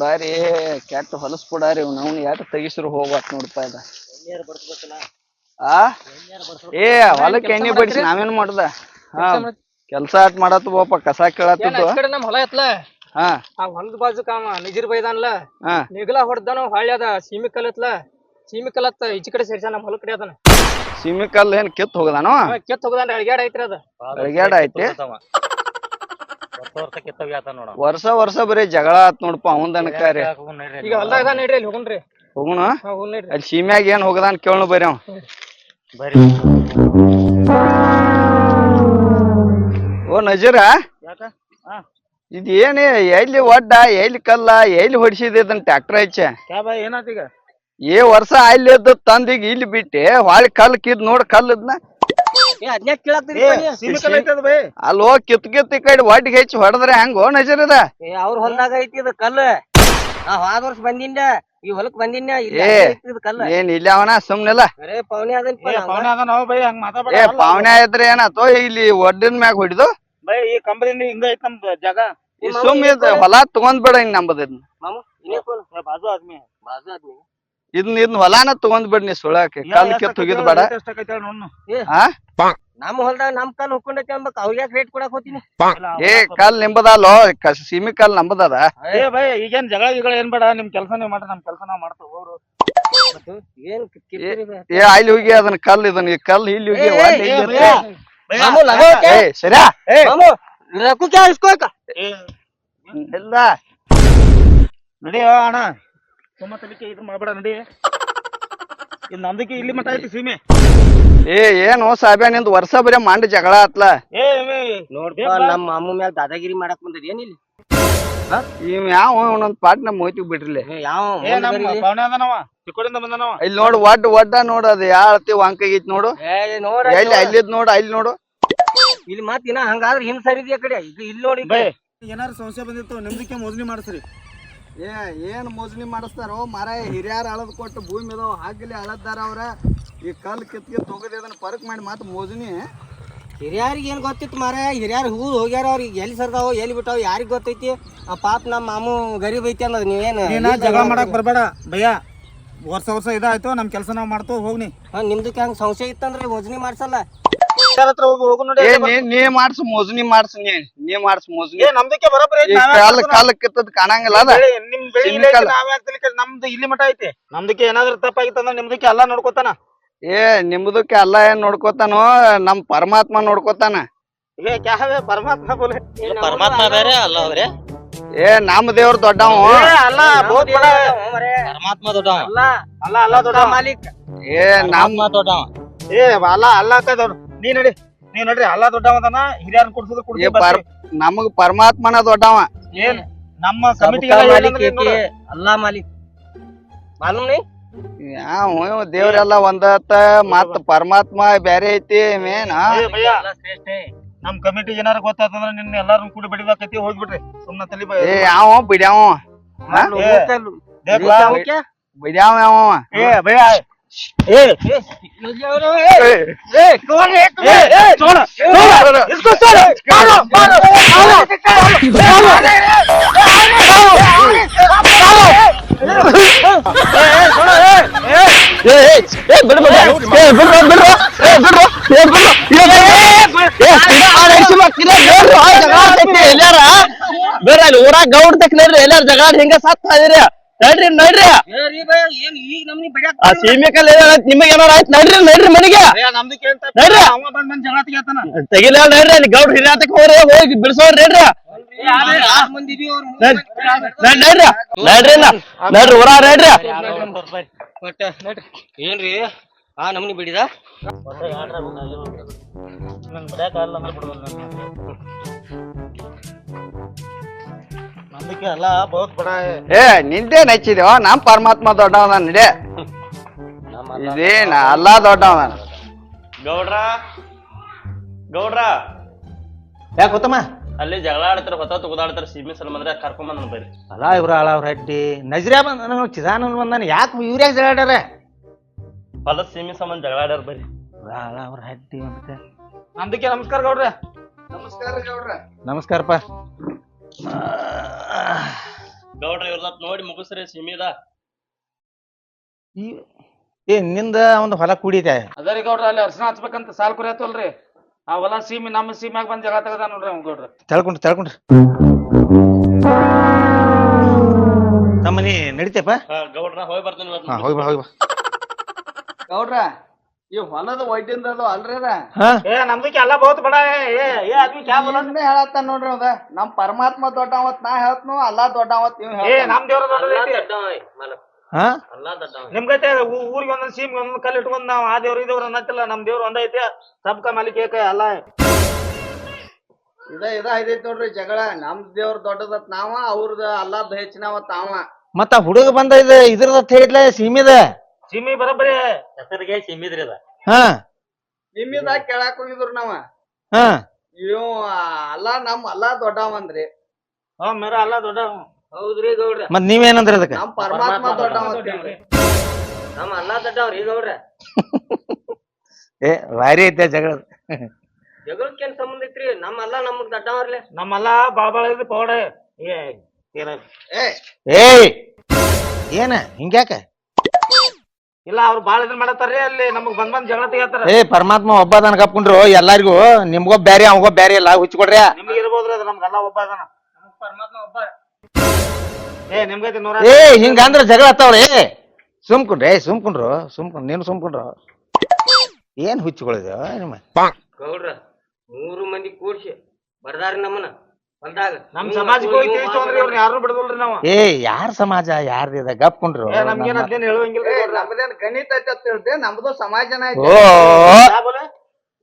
ಪುಡಾರಿ ಕೆಟ್ಟ ಹೊಲಸ್ ಪುಡಾರಿ ನಾವು ಯಾಕೆ ತೆಗಿಸ್ರು ಹೋಗ್ಬಾತ್ ನೋಡಪ್ಪ ಇದ. ಆ? ಏ ಹೊಲಕ್ಕೆ ಎಣ್ಣೆ ಬಡಿಸಿ ನಾವೇನ್ ಮಾಡುದ? ಹಾ ಕೆಲ್ಸ ಆಟ್ ಮಾಡತ್ ಬೋಪ ಕಸ ಕೇಳತ್ತಿದ್ದು ನಮ್ ಹೊಲ ಐತ್ಲ? ಹಾ. ಆ ಹೊಲದ ಬಾಜು ಕಾಮ ನಿಜಿರ್ ಬೈದಾನ್ಲ? ಹಾ. ನಿಗಲ ಹೊಡ್ದಾನ ಹೊಳ್ಳಿ ಅದ ಸೀಮಿ ಕಲ್ ಐತ್ಲ? ಸೀಮಿ ಕಲ್ ಅತ್ತ ಈಚೆ ಕಡೆ ಸೇರ್ಸ ನಮ್ ಹೊಲ ಕಡೆ ಅದನ ಸೀಮಿ ಕಲ್ ಏನ್ ಕೆತ್ ಹೋಗದಾನು? ಕೆತ್ತ ಹೋಗದಾನ ಅಳಗ್ಯಾಡ ಐತ್ರಿ ಅದ. ಅಳಗ್ಯಾಡ ಐತಿ? ವರ್ಷ ಕಿತ್ತೋಗಿ ಆತ ನೋಡ. ವರ್ಷ ವರ್ಷ ಬರೀ ಜಗಳ ಆತ್ ನೋಡಪ್ಪ ಅವನ್ ದನಕಾರಿ ಈಗ ಹೊಲ್ದಾಗ ಅದ ನಡ್ರಿ ಅಲ್ಲಿ ಹೋಗನ್ರಿ ಹೋಗುಣ ಹಾ ಅಲ್ಲಿ ಸೀಮ್ಯಾಗ ಏನ್ ಹೋಗದಾನ್ ಕೇಳನು ಬರೀ ಅವ. ಓ ನಜೀರ? ಯಾಕ? ಹಾ. ಇದ್ ಏನ್ ಎಲ್ಲಿ ಒಡ್ಡ ಎಲ್ಲಿ ಕಲ್ಲ ಎಲ್ಲಿ ಹೊಡಿಸಿದ ಟ್ರಾಕ್ಟರ್ ಟ್ಯಾಕ್ಟರ್ ಹಚ್ಚ ಈಗ? ಏ ವರ್ಷ ಅಲ್ಲಿ ಇದ್ದ ತಂದಿಗ್ ಇಲ್ಲಿ ಬಿಟ್ಟೆ ಹೊಳಿ ಕಲ್ ಕಿದ್ ನೋಡ್ ಕಲ್ ಇದ್ನ ಸಿಮಿಕಲ್ ಐತದ ಬೈ ಅಲ್ಲಿ ಕಿತ್ ಕಿತ್ ಈ ಕಡೆ ಒಡ್ಗೆ ಹೆಚ್ಚಿ ಹೊಡೆದ್ರೆ ಹೆಂಗೋ ನಜೀರದ ಅವ್ರ ಹೊಲ್ದಾಗ ಐತಿ ಇದು ಕಲ್ಲು. ನಾ ಹೋದ ವರ್ಷ ಬಂದಿಂದ ಈ ಹೊಲಕ್ ಬಂದಿನ ಏನ್ ಇಲ್ಲ ಅವನ ಸುಮ್ನೆಲ್ಲ. ಅರೇ ಪೌನಿ ಅದನ್ಪ ಏ ಪವನ ಇದ್ರೆ ಏನಾತೋ ಇಲ್ಲಿ ಒಡ್ಡಿನ ಮ್ಯಾಗ ಹೊಡಿದು. ಬೈ ಈ ಕಂಪನಿ ಹಿಂಗ ಐತ್ ನಮ್ದು ಜಾಗ. ಈ ಸುಮ್ ಹೊಲ ತಗೊಂಡ್ ಬಿಡ ಹಿಂಗ್ ನಂಬದ್ ಕೋಲ್ ಬಾಜು ಆದ್ಮಿ. ಬಾಜು ಆದ್ಮಿ. ಇದನ್ನ ಇದನ್ನ ಹೊಲಾನ ತಗೊಂಡ್ ಬಿಡ್ ನೀ ಸುಳಾಕೆ ಕಲ್ ಕಿತ್ ಹೋಗಿದ್ ಬೇಡ. ಹಾ ನಮ್ಮ ಹೊಲ್ದಾಗ ನಮ್ ಕಲ್ ಹುಕ್ಕೊಂಡೈತಿ ಅನ್ಬೇಕ ಅವ್ರಿಗೆ ರೇಟ್ ಕೊಡಕ್ ಹೋತೀನಿ ಏ ಕಲ್ ನಿಂಬದಲ್ಲೋ ಕ- ಸೀಮಿ ಕಲ್ ನಂಬದದ? ಏ. ಬೈ ಈಗೇನ್ ಜಗಳ ಗಿಗಳ ಏನ್ ಬೇಡ ನಿಮ್ ಕೆಲಸ ನೀವ್ ಮಾಡ್ರಿ ನಮ್ ಕೆಲಸ ನಾವ್ ಮಾಡ್ತೇವೆ ಹೋಗ್ರು. ಏನ್ ಕಿತ್ತಿರಿ ಬೇ? ಏ ಅಲ್ಲಿ ಹೋಗಿ ಅದನ್ನ ಕಲ್ ಇದನ್ನ ಈ ಕಲ್ ಇಲ್ಲಿ ಹೋಗಿ ಏ, ಒಡ್ಡ್ ಏ, ಇಲ್ಲಿ ಏ, ಇರ್ತ. ಮಾಮು ಲಗಾವಕ್ಕೆ? ಏ ಸರಿಯಾ? ಮಾಮು ರೊಕ್ಕ ಕ್ಯಾ ಇಸ್ಕೋಕ ಇಲ್ಲ. ನಡಿ ಅಣ್ಣ. ಸುಮ್ಮ ತಲಿಕೆ ಇದು ಮಾಡ್ಬೇಡ ನಡಿ. ಇದು ನಮ್ದಕ್ಕೆ ಇಲ್ಲಿ ಮಟ ಐತಿ ಸೀಮೆ. ಏ ಏನು ಸಾಬ್ಯಾ ನಿಂದ ವರ್ಷ ಬರೀ ಮಂಡ ಜಗಳ ಆತ್ಲ? ಏ ನೋಡ್ಪ ನಮ್ಮ ಅಮ್ಮ ಮ್ಯಾಲ ದಾದಾಗಿರಿ ಮಾಡಕ್ ಬಂದದ ಏನಿಲ್ಲ ಇವ್ ಯಾವ ಒಂದೊಂದ್ ಪಾಟ್ ನಮ್ ಹೋಯ್ತಿಗ್ ಬಿಡ್ರಿ ಏ, ಯಾವ ಏ ನಮ್ಮ? ಪವನ ಅದನವ ಚಿಕ್ಕೋಡಿಂದ ಬಂದನವ. ಇಲ್ಲಿ ನೋಡು ಒಡ್ಡ ಒಡ್ಡ ನೋಡು ಅದು ಯಾಳತಿ ವಂಕಾಗೈತಿ ನೋಡು. ಏ ನೋಡ ಎಲ್ಲಿ ಅಲ್ಲಿದ್ ನೋಡು ಅಲ್ಲಿ ನೋಡು. ಇಲ್ಲಿ ಮತ್ತಿನ ಇನ್ನ ಹಂಗಾದ್ರೆ ಹಿಂದ್ ಸರಿದ್ಯಾ ಕಡೆ? ಇಲ್ಲಿ ನೋಡಿ ಏನಾರು ಏನಾರ ಸಮಸ್ಯೆ ಬಂದಿತ್ತು ನಂಬಿಕೆ ಮೊದಲು ಮಾಡಿಸ್ರಿ. ಏ ಏನ್ ಮೋಜನಿ ಮಾಡಿಸ್ತಾರೋ? ಮರ ಹಿರಿಯರು ಅಳದ್ ಕೊಟ್ಟು ಭೂಮಿ ಅದಾವ ಹಾಗಲಿ ಅಳದ್ದಾರ ಅವ್ರ. ಈ ಕಲ್ ಕಿತ್ಕಿ ಕಿತ್ ಹೋಗದೆ ಅದನ್ನ ಪರಕ್ ಮಾಡಿ ಮತ್ತೆ ಮೋಜನಿ ಹಿರಿಯರಿಗೆ ಏನ್ ಗೊತ್ತಿತ್ತು ಮರ? ಹಿರಿಯರು ಹೂ ಹೋಗ್ಯಾರ ಅವ್ರಿಗೆ. ಎಲ್ಲಿ ಸರ್ದಾವ ಎಲ್ಲಿ ಬಿಟ್ಟಾವ ಯಾರಿಗೆ ಗೊತ್ತೈತಿ? ಆ ಪಾಪ ನಮ್ಮ ಮಾಮು ಗರೀಬ್ ಐತಿ ಅನ್ನೋದು ನೀವೇನು ನೀನ ಜಗಳ ಮಾಡಕ್ ಬರ್ಬೇಡ. ಭಯ ವರ್ಷ ವರ್ಷ ಇದಾಯ್ತು ನಮ್ ಕೆಲಸ ನಾವು ಮಾಡ್ತೇವೆ ಹೋಗ್ನಿ. ಹಾ ನಿಮ್ದಕ್ಕೆ ಹಂಗ ಸಂಶಯ ಇತ್ತಂದ್ರೆ ಮೋಜನಿ ಮಾಡ್ಸಲ್ಲ. ಹತ್ರ ಹೋಗಿ ಹೋಗು ನೋಡಿ ಏ ನೀ ನೀ ಮಾಡ್ಸು ಮೋಜನಿ ಮಾಡ್ಸು ನೀ ನೀ ಮಾಡ್ಸು ಮೋಜನಿ ಏ ನಮ್ದಕ್ಕೆ ಬರೋಬ್ಬರಿ ಐತಿ ಈ ನಾವೇ ಕಲ್ ಮಾಡ್ತೀವಿ ಕಲ್ ಕಿತ್ತದ್ ಕಾಣಂಗಿಲ್ಲ ಅದ. ಬೆಳೆ- ನಿಮ್ ಬೆಳೆ ಇಲ್ಲಿ ಐತಿ. ನಾವೇ. ನಮ್ದು ಇಲ್ಲಿ ಮಟ ಐತಿ. ನಮ್ದಕ್ಕೆ ಏನಾದ್ರು ತಪ್ಪಾಗಿತ್ತು ಅಂದ್ರೆ ನಿಮ್ದಕ್ಕೆ ಎಲ್ಲಾ ನೋಡ್ಕೋತಾನ? ಏ ನಿಮ್ದಕ್ಕೆ ಅಲ್ಲ ಏನ್ ನೋಡ್ಕೋತಾನೋ ನಮ್ ಪರಮಾತ್ಮ ನೋಡ್ಕೋತಾನ. ಏ ಕ್ಯಾವೆ ಪರಮಾತ್ಮ ಬೋಲೆ. ಪರಮಾತ್ಮ ಬೇರೆ ಅಲ್ಲ ಅವ್ರೆ? ಏ ನಮ್ ದೇವ್ರ ದೊಡ್ಡವ. ಏ, ಅಲ್ಲ ಬಹುತ್ ಬಡ ಪರಮಾತ್ಮ ದೊಡ್ಡವ. ಅಲ್ಲ ಅಲ್ಲ ಅಲ್ಲ ದೊಡ್ಡ ಮಾಲೀಕ್ ಏ ನಮ್ ದೊಡ್ಡವ. ಏ ಅಲ್ಲ ಅಲ್ಲ ನೀ ನಡಿ ನೀ ನಡ್ರಿ ಅಲ್ಲ ದೊಡ್ಡವದನ ಹಿರಿಯರ್ನ ಕುಡ್ಸುದು ಪರ್ ನಮಗ್ ಪರಮಾತ್ಮನ ದೊಡ್ಡವ. ಏನ್ ನಮ್ಮ ಕಮಿಟಿ ಅಲ್ಲಾ ಮಾಲೀಕ್. ಮಾಲೂಮ್ ಯಾವ ದೇವ್ರೆಲ್ಲ ಒಂದತ್ತ ಮತ್ ಪರಮಾತ್ಮ ಬ್ಯಾರೆ ಐತಿ ಮೇನ್ ನಮ್ ಕಮಿಟಿ ಏನಾರ ಗೊತ್ತಾತಂದ್ರ ನಿನ್ನ ಎಲ್ಲಾರು ಕೂಡ ಬಡಿದಾಕತಿ ಹೋಗ್ಬಿಡ್ರಿ. ಸುಮ್ನ ತಲಿ ಏ ಯಾವ ಬಿಡ್ಯಾವ? ಹಾ? ಏ, ದೇವ್ ಬಾ. ಬಿಡ್ಯಾವ ಯಾವ ಏ ಭಯ ಏ ಏ, ಏ, ಚೋಳ, ಚೋಳ, ಇಸ್ಕೊ ಚೋಳ. ಮಾಡು, ಮಾಡು, ಮಾಡು. ಏ, ಏ, ಚೋಳ, ಏ, ಏ. ಬೇರೆ ಅಲ್ಲಿ ಊರಾಗ ಗೌಡ್ ತಕ್ಲೇರಿ ಎಲ್ಲಾರ ಜಗಳ ಹಿಂಗ ಸತ್ ಅದಿರಿ ನಡ್ರಿ ನಡ್ರಿ ಏನ್ ಈಗ ನಮ್ನಿ ಬಡ್ಯಾಕ ಆ ಸೀಮೆ ಕಲ್ ನಿಮಗೆ ಏನಾರ ಆಯ್ತು ನಡ್ರಿ ನಡ್ರಿ. ಆ ನಿಮಗೆ ಏನ್ ನೋಡ್ರಿ ನಡ್ರಿ. ಅವ ಬಂದ್ ಬಂದ್ ಜಗಳ ತೆಗಿತಾನ. ತೆಗಿಲ ನಡ್ರಿ ಅಲ್ಲಿ ಗೌಡ್ ಹಿರಿಯಾತಕ್ ಹೋಗ್ರಿ ಹೋಗಿ ಬಿಡಿಸೋರ್ ನಡ್ರಿ. ನಡ್ರಿ ನಡ್ರಿ ನಡ್ರಿ ಊರ ನಡ್ರಿ. ನಡ್ರಿ. ಏನ್ರಿ? ಆ ನಮ್ನಿ ಬಿಡಿದ? ನನ್ ಬಿಡಾಕ ಆಗಲ್ಲ ಅಂದ್ರೆ ನಮ್ದಕ್ಕೆ ಅಲ್ಲ ಬಹುತ್ ಬಡ ಏ ನಿಂದೇ ನಚ್ಚಿದೇವ ನಮ್ ಪರಮಾತ್ಮ ದೊಡ್ಡವನ. ನಡೆ ಇದೇನ ಅಲ್ಲಾ ದೊಡ್ಡವನ ಗೌಡ್ರ? ಗೌಡ್ರ? ಯಾಕೆ ಗೊತ್ತಮ್ಮ ಅಲ್ಲಿ ಜಗಳ ಆಡ್ತಾರ ಹೊತ್ತ ತುಗದಾಡ್ತಾರ ಸೀಮೆ ಸಲ ಬಂದ್ರೆ ಕರ್ಕೊಂಡ್ ಬಂದ್ ಬರ್ರಿ ಅಲ್ಲ ಇವ್ರ ಅಳ ಅವ್ರ ಹಡ್ಡಿ. ನಜ್ರ್ಯಾ ಬಂದ ಚಿದಾನಂದ್ ಬಂದಾನ ಯಾಕೆ ಜಗಳ ಜಗಾಡ್ಯಾರ ಹೊಲದ ಸೀಮೆ ಸಂಬಂಧ ಜಗಳ ಆಡ್ಯಾರ ಬರಿ. ಅಳ ಅವ್ರ ಹಡ್ಡಿ ಮತ್ತೆ ನಮಸ್ಕಾರ ಗೌಡ್ರ. ನಮಸ್ಕಾರ ಗೌಡ್ರ. ನಮಸ್ಕಾರಪ್ಪ. ಗೌಡ್ರ ಇವ್ರದ ನೋಡಿ ಮುಗಿಸ್ರಿ ಸಿಮಿದ. ಈ- ಏ ನಿಂದ ಒಂದು ಹೊಲ ಕೂಡಿದೆ. ಅದರಿ ಗೌಡ್ರ ಅಲ್ಲಿ ಅರ್ಶನ ಹಚ್ಬೇಕಂತ ಸಾಲ್ ಕುರಿಯತ್ತಲ್ರಿ ಆ ಹೊಲ ಸೀಮಿ ನಮ್ಮ ಸೀಮ್ಯಾಗ ಬಂದ್ ಜಗ ತೆಗದ ನೋಡ್ರಿ ಅವ್ನ್ ಗೌಡ್ರ. ತಳ್ಕೊಂಡ್ರಿ ತಳ್ಕೊಂಡ್ರಿ ನಮ್ಮನಿ ನಡಿತೇಪ? ಗೌಡ್ರ ಹೋಗಿ ಬರ್ತೀನಿ ಇವತ್ತು ಹಾ ಹೋಗಿ ಬಾ ಹೋಗಿ ಬಾ. ಗೌಡ್ರ ಈ ಹೊಲದ ಅದು ಅಲ್ರಿ ಹಾ? ಏ ನಮ್ದಕ್ಕೆ ಎಲ್ಲ ಬಹುತ್ ಬಡ. ಏ ಏ ಆದ್ಮಿ ಕ್ಯಾ ಬೋಲ ಇದನ್ನೇ ಹೇಳತ್ತಾನ ನೋಡ್ರಿ ಅದ. ನಮ್ ಪರಮಾತ್ಮ ದೊಡ್ಡವತ್ ನಾ ಹೇಳ್ತನು ಅಲ್ಲಾ ದೊಡ್ಡವತ್ ಇವ್ ಏ ನಮ್ ದೇವ್ರ ದೊಡ್ಡದೈತಿ ಹಾ? ನಿಮ್ಗೈತೆ ಊ- ಊರಿಗೆ ಒಂದೊಂದ್ ಸೀಮ್ ಒಂದೊಂದ್ ಕಲ್ಲು ಇಟ್ಕೊಂಡ್ ನಾವ್ ಆ ದೇವ್ರ ಈ ದೇವ್ರ ಅನ್ನತ್ತಿಲ್ಲ ನಮ್ ದೇವ್ರ ಒಂದೈತಿ ಸಬ್ಕ ಮಾಲಿಕ್ ಏಕ ಅಲ್ಲ. ಇದ ಇದ ಐದೈತ್ ನೋಡ್ರಿ ಜಗಳ. ನಮ್ ದೇವ್ರ ದೊಡ್ಡದತ್ ನಾವ ಅವ್ರದ ಅಲ್ಲಾದ್ ಹೆಚ್ಚಿನವತ್ ತಾವ ಮತ್ತ ಹುಡುಗ ಬಂದ ಇದು ಇದ್ರದ ಹೇಳಿದ್ಲ ಸೀಮಿದ? ಸೀಮಿ ಬರಬ್ಬರಿ ಹೆಸರಿಗೆ ಸಿಮಿದ್ರಿ ಅದ. ಹಾ. ನಿಮ್ಮಿದಾಗ ಕೆಳಕ್ ಹೋಗಿದ್ರು ನಾವ. ಹಾ. ಇವ್ ಅಲ್ಲ ನಮ್ ಅಲ್ಲ ದೊಡ್ಡವಂದ್ರಿ. ಹಾ ಮೇರ ಅಲ್ಲ ದೊಡ್ಡ ಹೌದ್ರಿ ಗೌಡ್ರ. ಮತ್ ನೀವೇನಂದ್ರಿ ಅದಕ್ಕೆ? ನಮ್ ಪರಮಾತ್ಮ ದೊಡ್ಡವತ್ ನಮ್ಮ ಅಲ್ಲ ದೊಡ್ಡವ್ರಿ ಗೌಡ್ರ. ಏ ಭಾರಿ ಐತೆ ಜಗಳ. ಜಗಳಕ್ಕೇನ್ ಸಂಬಂಧ ಐತ್ರಿ? ನಮ್ಮ ಅಲ್ಲ ನಮಗ್ ದೊಡ್ಡವ್ರಲೆ. ನಮ್ಮಲ್ಲ ಬಾಳ ಬಾಳ ಇದ್ರಿ ಪೌಡ ಏ ಏನ ಏ. ಏಯ್! ಏನ ಹಿಂಗ್ಯಾಕ? ಇಲ್ಲ ಅವ್ರು ಬಾಳ ಇದನ್ ಮಾಡತ್ತಾರ್ರಿ ಅಲ್ಲಿ ನಮಗ್ ಬಂದ್ ಬಂದ್ ಜಗಳ ತೆಗಿತಾರ ಏ ಪರಮಾತ್ಮ ಒಬ್ಬ ಅದಾನ ಕಪ್ಕೊಂಡ್ರು ಎಲ್ಲಾರಿಗೂ ನಿಮ್ಗೋ ಬ್ಯಾರೆ ಅವಗೋ ಬ್ಯಾರೆ ಇಲ್ಲ ಹುಚ್ಕೊಡ್ರಿ. ನಿಮ್ಗೆ ಇರ್ಬೋದ್ರಿ ಅದು ನಮ್ಗೆಲ್ಲ ಒಬ್ಬ ಅದಾನ. ಪರಮಾತ್ಮ ಒಬ್ಬ. ಏ ನಿಮ್ಗೈತಿ ನೂರ ಏ ಹಿಂಗಂದ್ರ ಜಗಳ ಹತ್ತಾವ್ರಿ ಸುಮ್ಕೊಂಡ್ರಿ ಏ ಸುಮ್ಕೊಂಡ್ರು ಸುಮ್ಕೊಂಡ್ ನೀನು ಸುಮ್ಕೊಂಡ್ರು ಏನ್ ಹುಚ್ಚಿಗಳಿದ ನಿಮ್ಮ ಗೌಡ್ರ ಮೂರು ಮಂದಿ ಕೂಡ್ಸಿ ಬರ್ದಾರಿ ನಮ್ಮನ ಹೊಲ್ದಾಗ ನಮ್ ಸಮಾಜಕ್ಕೆ ಹೋಗಿ ತಿಳಿಸ್ತೇವ್ರಿ ಇವ್ರನ್ನ ಯಾರು ಬಿಡದಲ್ರಿ ನಾವು. ಏ ಯಾರ ಸಮಾಜ? ಯಾರ್ದಿದ ಗಪ್ಕೊಂಡ್ರು ನಮ್ಗೇನ್ ಅದೇನ್ ನಮ್ದೇನ್ ಗಣಿತ ಐತಿ ಅಂತ ಹೇಳ್ತೆ ನಮ್ದು ಸಮಾಜನ ಐತಿ. ಓ?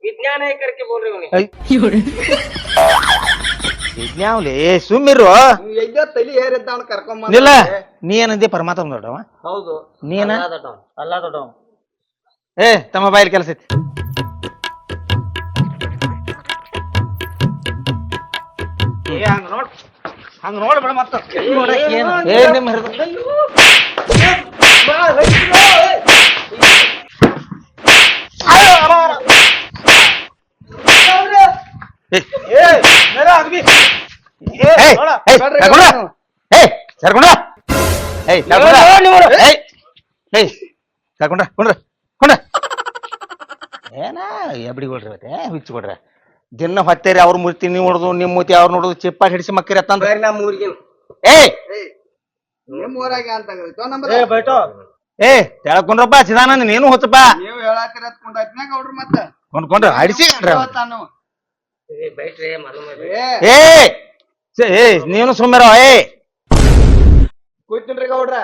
ವಿಜ್ಞಾನ ಕರ್ಕೆ ಬೋಲ್ರಿ ಅವನಿಗೆ. ವಿಜ್ಞಾವ್ಲಿ ಏ ಸುಮ್ಮಿರು ತಲಿ ಏರಿದ್ದಾವನ್ ಕರ್ಕೊಂಡ್ ನಿಲ್ಲ. ಬಂದ ನೀ ಏನಂದಿ? ಪರಮಾತ್ಮ ದೊಡ್ಡವ. ಹೌದು. ನೀನ? ಅಲ್ಲ ದೊಡ್ಡವ. ಏ ತಮ್ಮ ಬಾಯಲ್ಲಿ ಕೆಲಸ ಐತಿ. ಏ ಹಂಗ ನೋಡ್ ಹಂಗ ನೋಡ್ಬೇಡ ಮತ್ತ ಏ ನಿಮ್ಮ ಹೃದಯ ಏ, ಏ ಮೇರ ಅದ್ಬಿ ಏ ಏಯ್, ನೋಡ ಏಯ್, ಸರ್ಕೊಂಡ? ಏಯ್, ಸರ್ಕೊಂಡ? ಏಯ್, ಸರ್ಕೊಂಡ? ಏಯ್, ಏಯ್, ಸರ್ಕೊಂಡ, ಕುಂಡ್ರ. ಏನ ಎಬ್ಡಿಗೊಳ್ರಿ ಇವತ್ತೆ ಕೊಡ್ರಿ ದಿನ ಹೊತ್ತೇರಿ ಅವ್ರ ಮೂರ್ತಿ ನೀವು ನೋಡುದು ನಿಮ್ ಮೂರ್ತಿ ಅವ್ರು ನೋಡುದು ಚಿಪ್ಪ ಹಿಡಿಸಿ ಮಕ್ಕಿರಿ ಅತ್ತಂದ್ರ. ಬರ್ರಿ ನಮ್ಮ ಊರಿಗೆ ಏಯ್! ನಿಮ್ಮ ಊರಾಗ ಅಂತ ಏ ಬೈಟೋ. ಏ ತೆಳಕೊಂಡ್ರಪ್ಪ ಚಿದಾನಂದ ನೀನು ಹೊತ್ತಪ್ಪ ನೀವ್ ಹೇಳಾತಿರ ಕೊಂಡಾಯ್ತಿನ ಗೌಡ್ರ ಮತ್ತ. ಕೊಂಡ್ಕೊಂಡ್ರ ಅಡಿಸಿ ತಾನು ಏ ಬೈಟ್ರಿ ಮಲ್ಲ ಏ. ಏ ಸ- ಏ ನೀನು ಸುಮ್ಮರ ಏ. ಕೂತಿನ್ರಿ ಗೌಡ್ರ.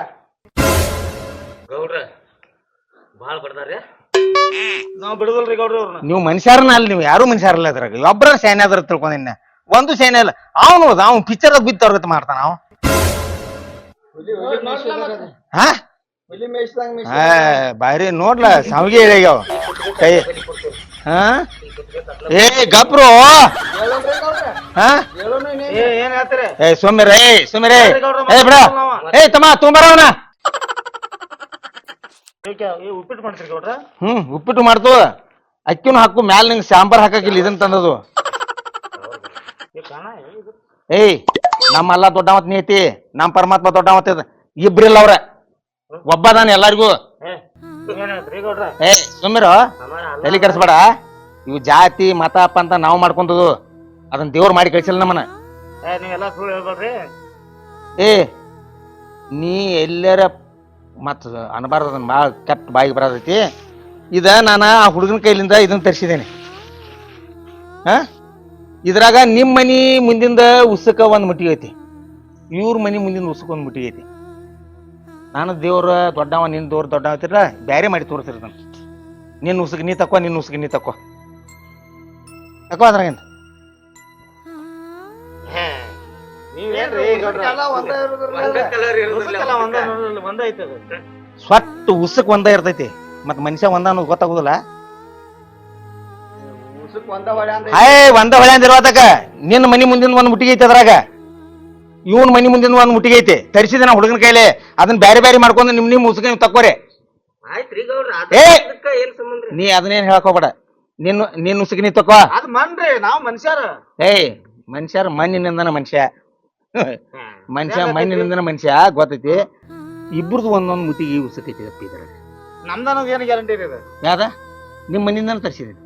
ಗೌಡ್ರ ಬಾಳ್ ಬಡ್ದಾರ್ರಿ ನಾವ್ ಬಿಡುದಲ್ರಿ ಗೌಡ್ರಿ ಅವ್ರನ್ನ. ನೀವು ಮನುಷ್ಯರನ್ನ ಅಲ್ಲಿ ನೀವು ಯಾರು ಮನುಷ್ಯರಲ್ಲ ಅದ್ರಾಗ ಒಬ್ಬರ ಸೇನೆ ಅದ್ರ ತಿಳ್ಕೊಂಡಿನ್ನ ಒಂದು ಸೇನೆ ಇಲ್ಲ ಅವನು ಅವ್ನು ಪಿಕ್ಚರ್ ಬಿದ್ದು ತರಗತಿ ಮಾಡ್ತಾನ ಅವ. ಹುಲಿ ಹುಲಿ ಮೇಯ್ಸಿದಂಗ- ಹಾ? ಆ, ಬಾರಿ ನೋಡ್ಲ ಸಾವಿಗೆ ಹೇಳಿಗ್ಯಾವ ಕೈ. ಹಾ? ಏ ಗಪ್ರು. ಹಾ? ಹೇಳೋಣ ಇನ್ನೇನ್? ಏ ಏನ್ ಹೇಳ್ತಾರೆ? ಏ ಸುಮ್ಮಿರ ಏ ಸುಮ್ಮಿರ ಏ ಬಿಡ. ಏ ತಮ್ಮ ತುಂಬರವನ ಉಪ್ಪಿಟ್ಟು ಮಾಡ್ತೀರಿ ಗೌಡ್ರ? ಹ್ಮ್ ಉಪ್ಪಿಟ್ಟು ಮಾಡ್ತು ಅಕ್ಕಿನೂ ಹಾಕು ಮ್ಯಾಲ ನಿಂಗೆ ಸಾಂಬಾರ್ ಹಾಕಕಿಲ್ಲ ಇದನ್ನ ತಂದದು. ಏ ಕಾಣ ಇದು. ಏಯ್ ನಮ್ಮಲ್ಲ ದೊಡ್ಡವತ್ ನೀ ಐತಿ ನಮ್ ಪರಮಾತ್ಮ ದೊಡ್ಡವಂತ ಇದ ಇಬ್ರಿಲ್ಲ ಅವ್ರ. ಒಬ್ಬ ನಾನು ಎಲ್ಲಾರಿಗೂ. ಏ ಸುಮ್ಮರು ಗೌಡ್ರ? ಏ ಸುಮ್ಮಿರ ತಲೆ ಕೆಡಿಸ್ಬೇಡ. ಇವು ಜಾತಿ ಮತ ಅಂತ ನಾವು ಮಾಡ್ಕೊಂತದು. ಅದನ್ನ ದೇವ್ರು ಮಾಡಿ ಕಳ್ಸಿಲ್ಲ ನಮ್ಮನ್ನ. ಏ ನೀವೆಲ್ಲ ಸುಳ್ಳು ಹೇಳ್ಬೇಡ್ರಿ. ಏ ನೀ ಎಲ್ಲರ ಮತ್ ಅನ್ಬಾರ್ದು ಅದನ್ನು ಭಾಳ ಕೆಟ್ಟ ಬಾಯಿಗೆ ಬರೋದೈತಿ ಇದು ನಾನು ಆ ಹುಡುಗನ ಕೈಲಿಂದ ಇದನ್ನು ತರಿಸಿದ್ದೇನೆ. ಹಾಂ? ಇದ್ರಾಗ ನಿಮ್ಮ ಮನೆ ಮುಂದಿಂದ ಉಸುಕ ಒಂದು ಮುಟ್ಟಿಗೆ ಐತಿ. ಇವ್ರ ಮನೆ ಮುಂದಿನ ಉಸುಕ ಒಂದು ಮುಟ್ಟಿಗೆ ಐತಿ. ನಾನು ದೇವ್ರ ದೊಡ್ಡವ ನಿನ್ನ ದೇವ್ರ ದೊಡ್ಡ ಅಂತಿರ ಬ್ಯಾರೆ ಮಾಡಿ ತೋರಿಸ್ತಿರ್ ನಾನು. ನಿನ್ನ ಉಸುಕ ನೀ ತಕ್ಕೋ ನಿನ್ನ ಉಸುಕ ನೀ ತಕ್ಕೋ ತಕ್ಕೋ ಅದ್ರಾಗೇನು ನೀವೇನ್ರಿ ಉಸಕ್ ಎಲ್ಲ ಒಂದೇ ಇರ್ತೈತಿ. ಮತ್ ಮನುಷ್ಯ ಒಂದ ಅನ್ನೋದು ಗೊತ್ತಾಗುದಿಲ್ಲ ಹಾಯ್ ಒಂದ ಹೊಳೆ ಅಂದಿರುವಾತಕ ನಿನ್ನ ಮನಿ ಮುಂದಿನ ಒಂದ್ ಮುಟ್ಟಿಗೆ ಐತಿ ಅದ್ರಾಗ. ಇವನ್ ಮನಿ ಮುಂದಿನ ಒಂದ್ ಮುಟ್ಟಿಗೆ ಐತಿ. ತರಿಸಿದ ನಾ ಹುಡುಗನ ಕೈಲಿ. ಅದನ್ನ ಬ್ಯಾರೆ ಬ್ಯಾರೆ ಮಾಡ್ಕೊಂಡು ನಿಮ್ ನಿಮ್ ಉಸಕ ನೀವು ತಕ್ಕೋರಿ. ಏ! ಅದಕ್ಕ ಏನ್ ಸಂಬಂಧ ನೀ ಅದನ್ನೇನ್ ಹೇಳಕ್ ಹೋಗ್ಬೇಡ. ನಿನ್ನ ನಿನ್ನ ಉಸಕ ನೀ ತಕ್ಕೋ. ಅದ್ ಮನ್ರಿ ನಾವ್ ಮನುಷ್ಯರ. ಏಯ್ ಮನುಷ್ಯರ ಮಣ್ಣಿನಿಂದನ ಮನುಷ್ಯ. ಮನುಷ್ಯ ಮಣ್ಣಿನಿಂದನ ಮನುಷ್ಯ ಗೊತ್ತೈತಿ? ಇಬ್ರದ್ದು ಒಂದೊಂದು ಮುಟ್ಟಿಗೆ ಉಸಕೈತಿ ಅಪ್ಪಿ ಇದ್ರಾಗ. ಏನು ಗ್ಯಾರಂಟಿ ಇದೆ? ಯಾವ್ದ? ನಿಮ್ಮ ಮನೆಯಿಂದನ ತರ್ಸಿದ್ದೀನಿ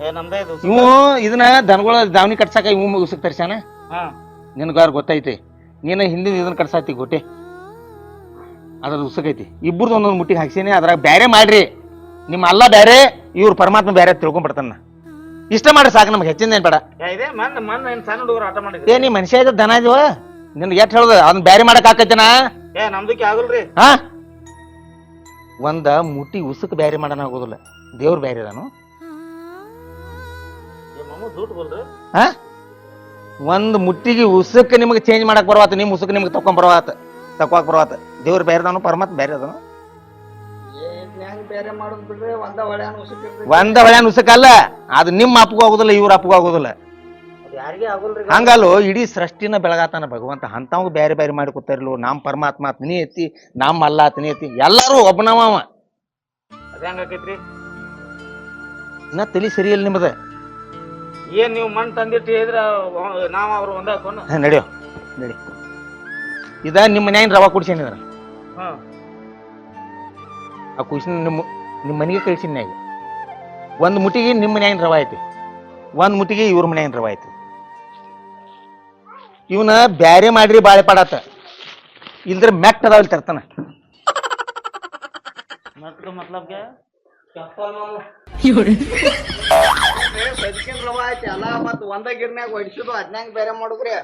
ಏ ನಮ್ದೇ ಇದು ಇವು ಇದನ್ನ ದನಗಳ ದಾವಣಿ ಕಟ್ಸಾಕ ಇವು ಉಸಕ್ ತರ್ಸ್ಯಾನ? ಹಾ. ನಿನಗಾರ ಗೊತ್ತೈತಿ. ನೀನು ಹಿಂದಿನ ಇದನ್ನ ಕಟ್ಸಾತಿ ಗೊಟ್ಟೆ? ಅದ್ರ ಉಸಕೈತಿ ಇಬ್ಬರದ್ದು ಒಂದೊಂದು ಮುಟ್ಟಿಗೆ ಹಾಕ್ಸೀನಿ ಅದ್ರಾಗ ಬ್ಯಾರೆ ಮಾಡ್ರಿ. ನಿಮ್ಮ ಅಲ್ಲ ಬ್ಯಾರೆ ಇವ್ರು ಪರಮಾತ್ಮ ಬ್ಯಾರೆ ತಿಳ್ಕೊಂಡ್ಬಿಡ್ತಾನ ಇಷ್ಟ ಮಾಡ್ರಿ ಸಾಕು ನಮ್ಗೆ ಹೆಚ್ಚಿನ ಏನ್ ಬೇಡ. ಏ, ಇದೇ ಮನ್ ಮನ್ ಏನ್ ಸಣ್ಣ ಹುಡುಗರು ಆಟ ಏ ನೀ ಮನುಷ್ಯ ಇದ್ದ ದನ ಇದೀವ ನಿನ್ಗೆ ಎಷ್ಟ್ ಹೇಳೋದು? ಅದನ್ನ ಬ್ಯಾರಿ ಮಾಡಕ್ ಆಕೈತಿನ? ಏ ನಮ್ದಕ್ಕೆ ಆಗಲ್ರಿ. ಹಾ? ಒಂದ ಮುಟ್ಟಿ ಉಸುಕ್ ಬ್ಯಾರಿ ಮಾಡನ ಆಗೋದಿಲ್ಲ. ದೇವ್ರ ಬ್ಯಾರಿ ಅದಾನು. ಏ ಮಮ್ಮ ದುಡ್ಡು ಬೋಲ್ರಿ. ಹಾ? ಒಂದ್ ಮುಟ್ಟಿಗೆ ಉಸಕ್ ನಿಮಗೆ ಚೇಂಜ್ ಮಾಡಕ್ ಬರವಾತ ನಿಮ್ ಉಸುಕ್ ನಿಮ್ಗೆ ತಕೊಂಡ್ ಬರವಾತ ತಕೋಕ್ ಬರವಾತ. ದೇವ್ರ ಬೇರೆ ಅದಾನು ಪರಮಾತ್ಮ ಬ್ಯಾರಿ ಅದಾನು. ಹೆಂಗ್ ಬೇರೆ ಮಾಡೋದ್ ಬಿಡ್ರಿ ಒಂದ ಹೊಳ್ಯಾನ ಉಸಕಲ್ಲ ಅದು ನಿಮ್ಮ ಅಪ್ಪಗೂ ಆಗೋದಿಲ್ಲ ಇವ್ರ ಅಪ್ಪಗೂ ಆಗೋದಿಲ್ಲ. ಯಾರಿಗೆ ಆಗೋಲ್ರಿ ಹಂಗಲ್ಲೋ ಇಡೀ ಸೃಷ್ಟಿನ ಬೆಳಗಾತಾನ ಭಗವಂತ ಅಂತವ್ ಬೇರೆ ಬೇರೆ ಮಾಡಿ ಕೂತಾರಿಲ್ಲ ನಮ್ ಪರಮಾತ್ಮ ಆತನಿ ಐತಿ ನಮ್ ಅಲ್ಲ ಆತನಿ ಐತಿ ಎಲ್ಲಾರು ಒಬ್ಬನವ ಅವ ಅದ ಹೆಂಗ್ ಆಕೈತ್ರಿ? ಇನ್ನ ತಲಿ ಸರಿಯಲ್ಲ ನಿಮ್ಮದ ಏನ್ ನೀವು ಮಣ್ಣು ತಂದಿಟ್ಟು ಹೇಳಿದ್ರ ನಾವ್ ಅವ್ರು ಒಂದ ಹಾಕೋನು ಹಾ, ನಡಿಯೋ ನಡಿ. ಇದ ನಿಮ್ಮ ಮನ್ಯಾಗಿನ ರವಾ ಕುಡ್ಸೇನಿದ್ರ ಹಾ. ಆ ಕುಸಿನ ನಿಮ್ಮ ನಿಮ್ಮ ಮನೆಗೆ ಕಳಿಸಿನ ಒಂದು ಒಂದ್ ಮುಟ್ಟಿಗೆ ನಿಮ್ಮ ಮನ್ಯಾಗಿನ ರವ ಐತಿ. ಒಂದು ಮುಟ್ಟಿಗೆ ಇವ್ರ ಮನ್ಯಾಗಿನ ರವ ಐತಿ. ಇವನ ಬ್ಯಾರೆ ಮಾಡ್ರಿ ಬಾಳೆ ಪಾಡಾತ. ಇಲ್ದ್ರ ಮೆಟ್ಟ ಅದಾವ ಇಲ್ಲಿ ತರ್ತಾನ. ಮತ್ಲ ಮತ್ಲಬ್ಗೆ? ಬದುಕಿನ ರವ ಐತಿ. ಅಲ್ಲ ಮತ್ ಒಂದ ಗಿರ್ನ್ಯಾಗ ಹೊಡಿಸುದು ಅದ್ನ್ಯಾಂಗ ಬೇರೆ ಮಾಡುದ್ರಿ?